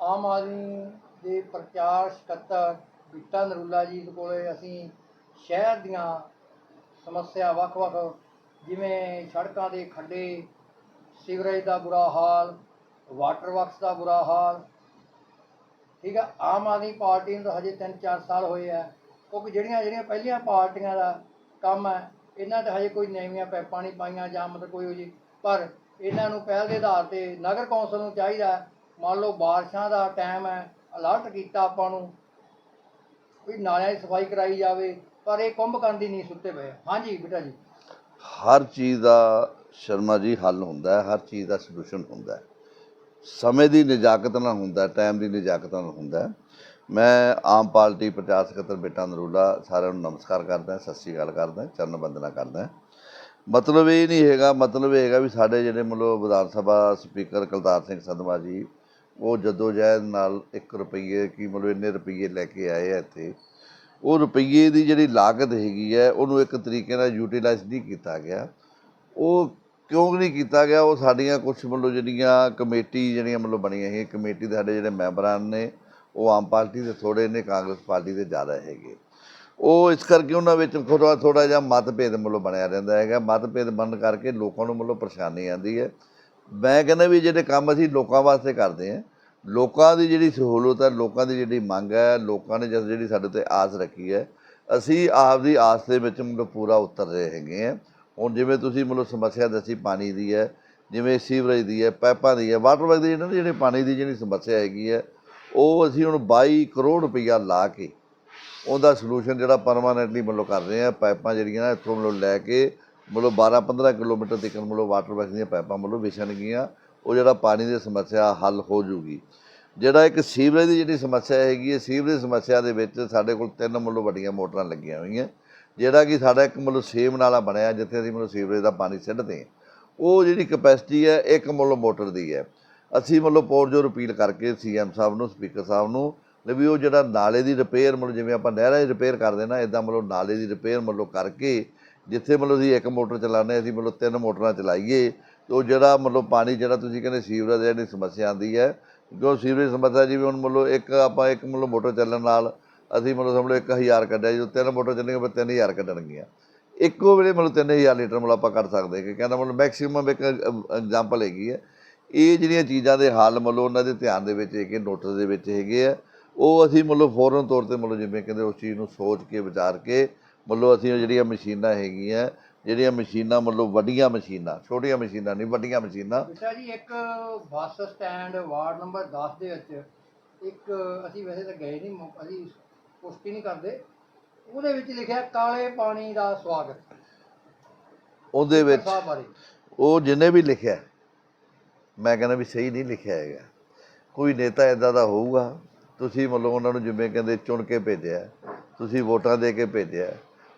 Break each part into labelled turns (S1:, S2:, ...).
S1: ਆਮ ਆਦਮੀ ਦੇ ਪ੍ਰਚਾਰ ਸਕੱਤਰ ਬੀਟਾ ਨਰੂਲਾ ਜੀ ਦੇ ਕੋਲੇ ਅਸੀਂ ਸ਼ਹਿਰ ਦੀਆਂ ਸਮੱਸਿਆ ਵੱਖ-ਵੱਖ, ਜਿਵੇਂ ਸੜਕਾਂ ਦੇ ਖੱਡੇ, ਸੀਵਰੇਜ ਦਾ ਬੁਰਾ ਹਾਲ, ਵਾਟਰ ਵਰਕਸ ਦਾ ਬੁਰਾ ਹਾਲ, ਠੀਕ ਆ? ਆਮ ਆਦਮੀ ਪਾਰਟੀ ਨੂੰ ਤਾਂ ਹਜੇ 3-4 ਸਾਲ ਹੋਏ ਆ। ਕਿਉਂਕਿ ਜਿਹੜੀਆਂ ਜਿਹੜੀਆਂ ਪਹਿਲੀਆਂ ਪਾਰਟੀਆਂ ਦਾ ਕੰਮ ਹੈ ਇਹਨਾਂ ਤੇ ਹਜੇ ਕੋਈ ਨਵੀਆਂ ਪੈਪਾਂ ਨਹੀਂ ਪਾਈਆਂ ਜਾਂ ਮਤਲਬ ਕੋਈ ਉਹ ਜੀ ਪਰ ਇਹਨਾਂ ਨੂੰ ਪਹਿਲ ਦੇ ਆਧਾਰ ਤੇ ਨਗਰ ਕੌਂਸਲ ਨੂੰ ਚਾਹੀਦਾ ਮੰਨ ਲਓ ਬਾਰਿਸ਼ਾਂ ਦਾ ਟਾਈਮ ਹੈ ਅਲਰਟ ਕੀਤਾ ਆਪਾਂ ਨੂੰ ਵੀ ਨਾਲਿਆਂ ਦੀ ਸਫ਼ਾਈ ਕਰਾਈ ਜਾਵੇ, ਪਰ ਇਹ ਕੁੰਭ ਕਰਨ ਦੀ ਨਹੀਂ ਸੁੱਤੇ ਪਏ। ਹਾਂਜੀ ਬੇਟਾ ਜੀ।
S2: ਹਰ ਚੀਜ਼ ਦਾ ਸ਼ਰਮਾ ਜੀ ਹੱਲ ਹੁੰਦਾ ਹੈ, ਹਰ ਚੀਜ਼ ਦਾ ਸੋਲੂਸ਼ਨ ਹੁੰਦਾ ਹੈ। ਸਮੇਂ ਦੀ ਨਜਾਕਤ ਨਾਲ ਹੁੰਦਾ ਟਾਈਮ ਦੀ ਨਜਾਕਤ ਨਾਲ ਹੁੰਦਾ ਮੈਂ ਆਮ ਪਾਰਟੀ ਪ੍ਰਚਾਰ ਸਕੱਤਰ ਬੇਟਾ ਨਰੂਲਾ ਸਾਰਿਆਂ ਨੂੰ ਨਮਸਕਾਰ ਕਰਦਾ ਸਤਿ ਸ਼੍ਰੀ ਅਕਾਲ ਕਰਦਾ ਚਰਨ ਬੰਦਨਾ ਕਰਦਾ ਮਤਲਬ ਇਹ ਨਹੀਂ ਹੈਗਾ, ਮਤਲਬ ਇਹ ਹੈਗਾ ਵੀ ਸਾਡੇ ਜਿਹੜੇ ਮਤਲਬ ਵਿਧਾਨ ਸਭਾ ਸਪੀਕਰ ਕੁਲਤਾਰ ਸਿੰਘ ਸੰਧਵਾ ਜੀ ਉਹ ਜਦੋਂ ਜਹਿਦ ਨਾਲ 1 ਰੁਪਈਏ ਕੀ ਮਤਲਬ ਇੰਨੇ ਰੁਪਈਏ ਲੈ ਕੇ ਆਏ ਆ ਇੱਥੇ, ਉਹ ਰੁਪਈਏ ਦੀ ਜਿਹੜੀ ਲਾਗਤ ਹੈਗੀ ਹੈ, ਉਹਨੂੰ ਇੱਕ ਤਰੀਕੇ ਨਾਲ ਯੂਟਿਲਾਈਜ਼ ਨਹੀਂ ਕੀਤਾ ਗਿਆ। ਉਹ ਕਿਉਂ ਨਹੀਂ ਕੀਤਾ ਗਿਆ? ਉਹ ਸਾਡੀਆਂ ਕੁਝ ਮਤਲਬ ਜਿਹੜੀਆਂ ਕਮੇਟੀ ਜਿਹੜੀਆਂ ਮਤਲਬ ਬਣੀਆਂ ਹੈ ਕਮੇਟੀ ਦੇ ਸਾਡੇ ਜਿਹੜੇ ਮੈਂਬਰਾਂ ਨੇ, ਉਹ ਆਮ ਪਾਰਟੀ ਦੇ ਥੋੜੇ ਨੇ, ਕਾਂਗਰਸ ਪਾਰਟੀ ਦੇ ਜ਼ਿਆਦਾ ਹੈਗੇ। ਉਹ ਇਸ ਕਰਕੇ ਉਹਨਾਂ ਵਿੱਚ ਥੋੜਾ ਥੋੜਾ ਜਿਹਾ ਮਤਭੇਦ ਮਤਲਬ ਬਣਿਆ ਰਹਿੰਦਾ ਹੈਗਾ। ਮਤਭੇਦ ਬਣਨ ਕਰਕੇ ਲੋਕਾਂ ਨੂੰ ਮਤਲਬ ਪਰੇਸ਼ਾਨੀ ਆਉਂਦੀ ਹੈ। ਮੈਂ ਕਹਿੰਦਾ ਵੀ ਜਿਹੜੇ ਕੰਮ ਅਸੀਂ ਲੋਕਾਂ ਵਾਸਤੇ ਕਰਦੇ ਹਾਂ, ਲੋਕਾਂ ਦੀ ਜਿਹੜੀ ਸਹੂਲਤ ਹੈ, ਲੋਕਾਂ ਦੀ ਜਿਹੜੀ ਮੰਗ ਹੈ, ਲੋਕਾਂ ਨੇ ਜਿਸ ਜਿਹੜੀ ਸਾਡੇ ਤੇ ਆਸ ਰੱਖੀ ਹੈ, ਅਸੀਂ ਆਪ ਦੀ ਆਸ ਦੇ ਵਿੱਚ ਮਤਲਬ ਪੂਰਾ ਉਤਰ ਰਹੇ ਹੈਗੇ ਹਾਂ। ਹੁਣ ਜਿਵੇਂ ਤੁਸੀਂ ਮਤਲਬ ਸਮੱਸਿਆ ਦੱਸੀ ਪਾਣੀ ਦੀ ਹੈ, ਜਿਵੇਂ ਸੀਵਰੇਜ ਦੀ ਹੈ, ਪਾਈਪਾਂ ਦੀ ਹੈ, ਵਾਟਰ ਵਰਕ ਦੀ ਜਿਹੜੇ ਨਾ ਜਿਹੜੇ ਪਾਣੀ ਦੀ ਜਿਹੜੀ ਸਮੱਸਿਆ ਹੈਗੀ ਹੈ, ਉਹ ਅਸੀਂ ਹੁਣ 22 ਕਰੋੜ ਰੁਪਈਆ ਲਾ ਕੇ ਉਹਦਾ ਸੋਲੂਸ਼ਨ ਜਿਹੜਾ ਪਰਮਾਨੈਂਟਲੀ ਮਤਲਬ ਕਰ ਰਹੇ ਆ ਪਾਈਪਾਂ ਜਿਹੜੀਆਂ ਇੱਥੋਂ ਮਤਲਬ ਲੈ ਕੇ ਮਤਲਬ 12 15 ਕਿਲੋਮੀਟਰ ਤੱਕ ਮਤਲਬ ਵਾਟਰ ਵਰਕ ਦੀਆਂ ਪਾਈਪਾਂ ਮਤਲਬ ਵਿਛਣਗੀਆਂ ਉਹ ਜਿਹੜਾ ਪਾਣੀ ਦੀ ਸਮੱਸਿਆ ਹੱਲ ਹੋ ਜੂਗੀ ਜਿਹੜਾ ਇੱਕ ਸੀਵਰੇਜ ਦੀ ਜਿਹੜੀ ਸਮੱਸਿਆ ਹੈਗੀ ਹੈ, ਸੀਵਰੇਜ ਸਮੱਸਿਆ ਦੇ ਵਿੱਚ ਸਾਡੇ ਕੋਲ ਤਿੰਨ ਮਤਲਬ ਵੱਡੀਆਂ ਮੋਟਰਾਂ ਲੱਗੀਆਂ ਹੋਈਆਂ। ਜਿਹੜਾ ਕਿ ਸਾਡਾ ਇੱਕ ਮਤਲਬ ਸੇਮ ਨਾਲਾ ਬਣਿਆ ਜਿੱਥੇ ਅਸੀਂ ਮਤਲਬ ਸੀਵਰੇਜ ਦਾ ਪਾਣੀ ਸਿੱਟਦੇ ਹਾਂ। ਉਹ ਜਿਹੜੀ ਕਪੈਸਿਟੀ ਹੈ, ਇੱਕ ਮਤਲਬ ਮੋਟਰ ਦੀ ਹੈ। ਅਸੀਂ ਮਤਲਬ ਪੋਰ ਜੋ ਅਪੀਲ ਕਰਕੇ ਸੀਐਮ ਸਾਹਿਬ ਨੂੰ ਸਪੀਕਰ ਸਾਹਿਬ ਨੂੰ, ਵੀ ਉਹ ਜਿਹੜਾ ਨਾਲੇ ਦੀ ਰਿਪੇਅਰ ਮਤਲਬ ਜਿਵੇਂ ਆਪਾਂ ਨਹਿਰਾਂ ਦੀ ਰਿਪੇਅਰ ਕਰਦੇ ਨਾ ਇਦਾਂ ਮਤਲਬ ਨਾਲੇ ਦੀ ਰਿਪੇਅਰ ਮਤਲਬ ਕਰਕੇ ਜਿੱਥੇ ਮਤਲਬ ਅਸੀਂ ਇੱਕ ਮੋਟਰ ਚਲਾਉਂਦੇ ਅਸੀਂ ਮਤਲਬ ਤਿੰਨ ਮੋਟਰਾਂ ਚਲਾਈਏ, ਤੇ ਉਹ ਜਿਹੜਾ ਮਤਲਬ ਪਾਣੀ ਜਿਹੜਾ ਤੁਸੀਂ ਕਹਿੰਦੇ ਸੀਵਰੇਜ ਦੀ ਸਮੱਸਿਆ ਆਉਂਦੀ ਹੈ ਜੋ ਸੀਵਰੇਜ ਸਮੱਸਿਆ ਜਿਵੇਂ ਹੁਣ ਮਤਲਬ ਇੱਕ ਆਪਾਂ ਇੱਕ ਮਤਲਬ ਮੋਟਰ ਚੱਲਣ ਨਾਲ ਅਸੀਂ ਮਤਲਬ ਸਮਝ ਲਓ 1000 ਕੱਢਿਆ, ਜਦੋਂ ਤਿੰਨ ਮੋਟਰ ਚੱਲਣਗੇ ਫਿਰ 3000 ਕੱਢਣਗੀਆਂ। ਇੱਕੋ ਵੇਲੇ ਮਤਲਬ 3000 ਲੀਟਰ ਮਤਲਬ ਆਪਾਂ ਕੱਢ ਸਕਦੇ ਕਿ ਕਹਿੰਦਾ ਮਤਲਬ ਮੈਕਸਿਮਮ ਇੱਕ ਐਗਜ਼ਾਮਪਲ ਹੈਗੀ ਹੈ। ਇਹ ਜਿਹੜੀਆਂ ਚੀਜ਼ਾਂ ਦੇ ਹੱਲ ਮਤਲਬ ਉਹਨਾਂ ਦੇ ਧਿਆਨ ਦੇ ਵਿੱਚ ਹੈਗੇ, ਨੋਟਿਸ ਦੇ ਵਿੱਚ ਹੈਗੇ ਆ, ਉਹ ਅਸੀਂ ਮਤਲਬ ਫੌਰਨ ਤੌਰ ਤੇ ਮਤਲਬ ਜਿਵੇਂ ਕਹਿੰਦੇ ਉਸ ਚੀਜ਼ ਨੂੰ ਸੋਚ ਕੇ, ਵਿਚਾਰ ਕੇ ਮਤਲਬ ਅਸੀਂ ਉਹ ਜਿਹੜੀਆਂ ਮਸ਼ੀਨਾਂ ਹੈਗੀਆਂ ਜਿਹੜੀਆਂ ਮਸ਼ੀਨਾਂ ਮਤਲਬ ਵੱਡੀਆਂ ਮਸ਼ੀਨਾਂ ਛੋਟੀਆਂ ਮਸ਼ੀਨਾਂ ਨਹੀਂ ਵੱਡੀਆਂ ਮਸ਼ੀਨਾਂ।
S1: ਬੇਟਾ ਜੀ ਇੱਕ ਬੱਸ ਸਟੈਂਡ ਵਾਰਡ ਨੰਬਰ 10 ਦੇ ਵਿੱਚ ਇੱਕ ਅਸੀਂ ਵੈਸੇ ਤਾਂ ਗਏ ਨਹੀਂ ਮੌ- ਅਸੀਂ ਪੁਸ਼ਟੀ ਨਹੀਂ ਕਰਦੇ। ਉਹਦੇ ਵਿੱਚ ਲਿਖਿਆ ਕਾਲੇ ਪਾਣੀ ਦਾ ਸਵਾਗਤ।
S2: ਉਹਦੇ ਵਿੱਚ
S1: ਸਾਹਿਬ ਬਾਰੇ।
S2: ਉਹ ਜਿਹਨੇ ਵੀ ਲਿਖਿਆ ਮੈਂ ਕਹਿੰਦਾ ਵੀ ਸਹੀ ਨਹੀਂ ਲਿਖਿਆ ਹੈਗਾ। ਕੋਈ ਨੇਤਾ ਇਦਾਂ ਦਾ ਹੋਊਗਾ ਤੁਸੀਂ ਮਤਲਬ ਉਹਨਾਂ ਨੂੰ ਜਿਵੇਂ ਕਹਿੰਦੇ ਚੁਣ ਕੇ ਭੇਜਿਆ ਤੁਸੀਂ ਵੋਟਾਂ ਦੇ ਕੇ ਭੇਜਿਆ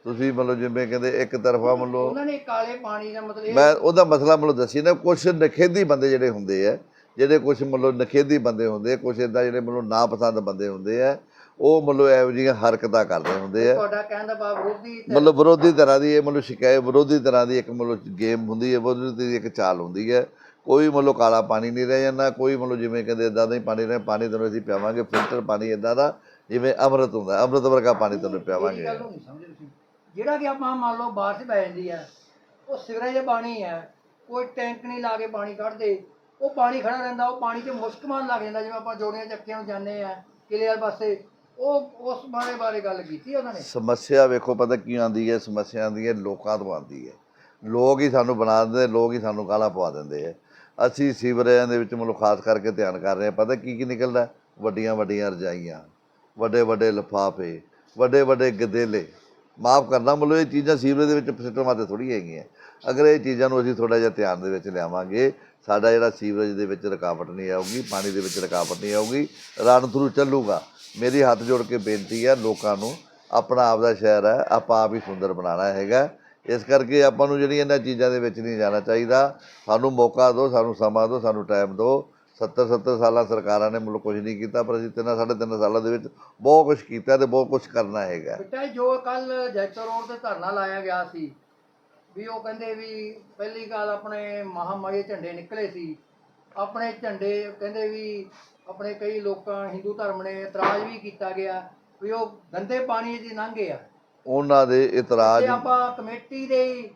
S2: ਤੁਸੀਂ ਮਤਲਬ ਜਿਵੇਂ ਕਹਿੰਦੇ ਇੱਕ ਤਰਫਾ ਮਤਲਬ
S1: ਉਹਨਾਂ ਨੇ ਕਾਲੇ ਪਾਣੀ ਦਾ ਮਤਲਬ ਇਹ
S2: ਮੈਂ ਉਹਦਾ ਮਸਲਾ ਮਤਲਬ ਦੱਸੀ ਨਾ ਕੁਝ ਨਖੇਦੀ ਬੰਦੇ ਜਿਹੜੇ ਹੁੰਦੇ ਆ ਜਿਹੜੇ ਕੁਝ ਮਤਲਬ ਨਖੇਦੀ ਬੰਦੇ ਹੁੰਦੇ ਕੁਝ ਇਦਾਂ ਜਿਹੜੇ ਮਤਲਬ ਨਾਪਸੰਦ ਬੰਦੇ ਹੁੰਦੇ ਆ ਉਹ ਮਤਲਬ ਇਹੋ ਜਿਹੀਆਂ ਹਰਕਤਾਂ ਕਰਦੇ ਹੁੰਦੇ ਆ।
S1: ਤੁਹਾਡਾ ਕਹਿਣ ਦਾ ਭਾਵ ਵਿਰੋਧੀ
S2: ਮਤਲਬ ਵਿਰੋਧੀ ਤਰ੍ਹਾਂ ਦੀ ਇਹ ਮਤਲਬ ਸ਼ਿਕਾਇਤ ਵਿਰੋਧੀ ਤਰ੍ਹਾਂ ਦੀ ਇੱਕ ਮਤਲਬ ਗੇਮ ਹੁੰਦੀ ਹੈ ਵਿਰੋਧੀ ਦੀ ਇੱਕ ਚਾਲ ਹੁੰਦੀ ਹੈ ਕੋਈ ਮਤਲਬ ਕਾਲਾ ਪਾਣੀ ਨਹੀਂ ਰਹਿ ਜਾਂਦਾ ਕੋਈ ਮਤਲਬ ਜਿਵੇਂ ਕਹਿੰਦੇ ਇਦਾਂ ਦਾ ਹੀ ਪਾਣੀ ਰਹੇ ਪਾਣੀ ਤੁਹਾਨੂੰ ਅਸੀਂ ਪਿਆਵਾਂਗੇ ਫਿਲਟਰ ਪਾਣੀ ਇਦਾਂ ਦਾ ਜਿਵੇਂ ਅੰਮ੍ਰਿਤ ਹੁੰਦਾ ਅੰਮ੍ਰਿਤ ਵਰਗਾ ਪਾਣੀ ਤੁਹਾਨੂੰ ਪਿਆਵਾਂਗੇ।
S1: ਜਿਹੜਾ ਕਿ ਆਪਾਂ ਮੰਨ ਲਓ ਬਾਰਿਸ਼ ਪੈ ਜਾਂਦੀ ਹੈ ਉਹ ਸਿਵਰੇਜ ਪਾਣੀ ਹੈ ਕੋਈ ਟੈਂਕ ਨਹੀਂ ਲਾ ਕੇ ਪਾਣੀ ਕੱਢਦੇ, ਉਹ ਪਾਣੀ ਖੜਾ ਰਹਿੰਦਾ, ਉਹ ਪਾਣੀ 'ਚ ਮੁਸ਼ਕ ਮਾਰਨ ਲੱਗ ਜਾਂਦਾ, ਜਿਵੇਂ ਆਪਾਂ ਜੋੜੀਆਂ ਚੱਕੀਆਂ ਨੂੰ ਜਾਂਦੇ ਆ, ਕਿਲੇ ਵਾਲੇ ਪਾਸੇ, ਉਹ ਉਸ ਬਾਰੇ ਬਾਰੇ ਗੱਲ ਕੀਤੀ ਉਹਨਾਂ ਨੇ?
S2: ਸਮੱਸਿਆ ਵੇਖੋ, ਪਤਾ ਕੀ ਆਉਂਦੀ ਹੈ, ਸਮੱਸਿਆ ਆਉਂਦੀ ਹੈ, ਲੋਕਾਂ ਤੋਂ ਆਉਂਦੀ ਹੈ। ਲੋਕ ਹੀ ਸਾਨੂੰ ਬਣਾ ਦਿੰਦੇ, ਲੋਕ ਹੀ ਸਾਨੂੰ ਕਾਲਾ ਪਵਾ ਦਿੰਦੇ ਆ। ਅਸੀਂ ਸੀਵਰੇਜਾਂ ਦੇ ਵਿੱਚ ਮਤਲਬ ਖਾਸ ਕਰਕੇ ਧਿਆਨ ਕਰ ਰਹੇ ਹਾਂ, ਪਤਾ ਕੀ ਕੀ ਨਿਕਲਦਾ? ਵੱਡੀਆਂ ਵੱਡੀਆਂ ਰਜਾਈਆਂ ਵੱਡੇ ਵੱਡੇ ਲਿਫਾਫੇ ਵੱਡੇ ਵੱਡੇ ਗਦੇਲੇ ਮਾਫ ਕਰਨਾ ਮਤਲਬ ਇਹ ਚੀਜ਼ਾਂ ਸੀਵਰੇਜ ਦੇ ਵਿੱਚ ਸਿਸਟਮ ਵਾਸਤੇ ਥੋੜੀ ਹੈਗੀਆਂ। ਅਗਰ ਇਹ ਚੀਜ਼ਾਂ ਨੂੰ ਅਸੀਂ ਥੋੜਾ ਜਿਹਾ ਧਿਆਨ ਦੇ ਵਿੱਚ ਲਿਆਵਾਂਗੇ, ਸਾਡਾ ਜਿਹੜਾ ਸੀਵਰੇਜ ਦੇ ਵਿੱਚ ਰੁਕਾਵਟ ਨਹੀਂ ਆਊਗੀ, ਪਾਣੀ ਦੇ ਵਿੱਚ ਰੁਕਾਵਟ ਨਹੀਂ ਆਊਗੀ ਰਨ ਥਰੂ ਚੱਲੂਗਾ। ਮੇਰੀ ਹੱਥ ਜੋੜ ਕੇ ਬੇਨਤੀ ਹੈ, ਲੋਕਾਂ ਨੂੰ ਆਪਣਾ ਆਪ ਦਾ ਸ਼ਹਿਰ ਹੈ, ਆਪਾਂ ਆਪ ਹੀ ਸੁੰਦਰ ਬਣਾਉਣਾ ਹੈਗਾ। ਇਸ ਕਰਕੇ ਆਪਾਂ ਨੂੰ ਜਿਹੜੀਆਂ ਇਹਨਾਂ ਚੀਜ਼ਾਂ ਦੇ ਵਿੱਚ ਨਹੀਂ ਜਾਣਾ ਚਾਹੀਦਾ। ਸਾਨੂੰ ਮੌਕਾ ਦਿਓ, ਸਾਨੂੰ ਸਮਾਂ ਦਿਓ, ਸਾਨੂੰ ਟਾਈਮ ਦਿਓ। 70 70 ਸਾਲਾਂ ਸਰਕਾਰਾਂ ਨੇ ਮੁਲਕ ਕੁਝ ਨਹੀਂ ਕੀਤਾ ਪਰ ਅਸੀਂ ਤਿੰਨ ਸਾਢੇ ਤਿੰਨ ਸਾਲਾਂ ਦੇ ਵਿੱਚ ਬਹੁਤ ਕੁਝ ਕੀਤਾ ਤੇ ਬਹੁਤ ਕੁਝ ਕਰਨਾ ਹੈਗਾ।
S1: ਬੇਟਾ ਜੀ, ਕੱਲ ਜੈਤੋ ਰੋਡ ਤੇ ਧਰਨਾ ਲਾਇਆ ਗਿਆ ਸੀ ਵੀ ਉਹ ਕਹਿੰਦੇ ਵੀ ਪਹਿਲੀ ਗੱਲ ਆਪਣੇ ਮਹਾਮਾਰੀ ਦੇ ਝੰਡੇ ਨਿਕਲੇ ਸੀ। ਆਪਣੇ ਝੰਡੇ ਕਹਿੰਦੇ ਵੀ ਆਪਣੇ ਕਈ ਲੋਕਾਂ ਹਿੰਦੂ ਧਰਮ ਨੇ ਇਤਰਾਜ਼ ਵੀ ਕੀਤਾ ਗਿਆ ਵੀ ਉਹ ਗੰਦੇ ਪਾਣੀ 'ਚ ਲੰਘੇ ਆ।
S2: ਉਹਨਾਂ ਦੇ ਇਤਰਾਜ਼
S1: ਤੇ ਆਪਾਂ ਕਮੇਟੀ ਦੇ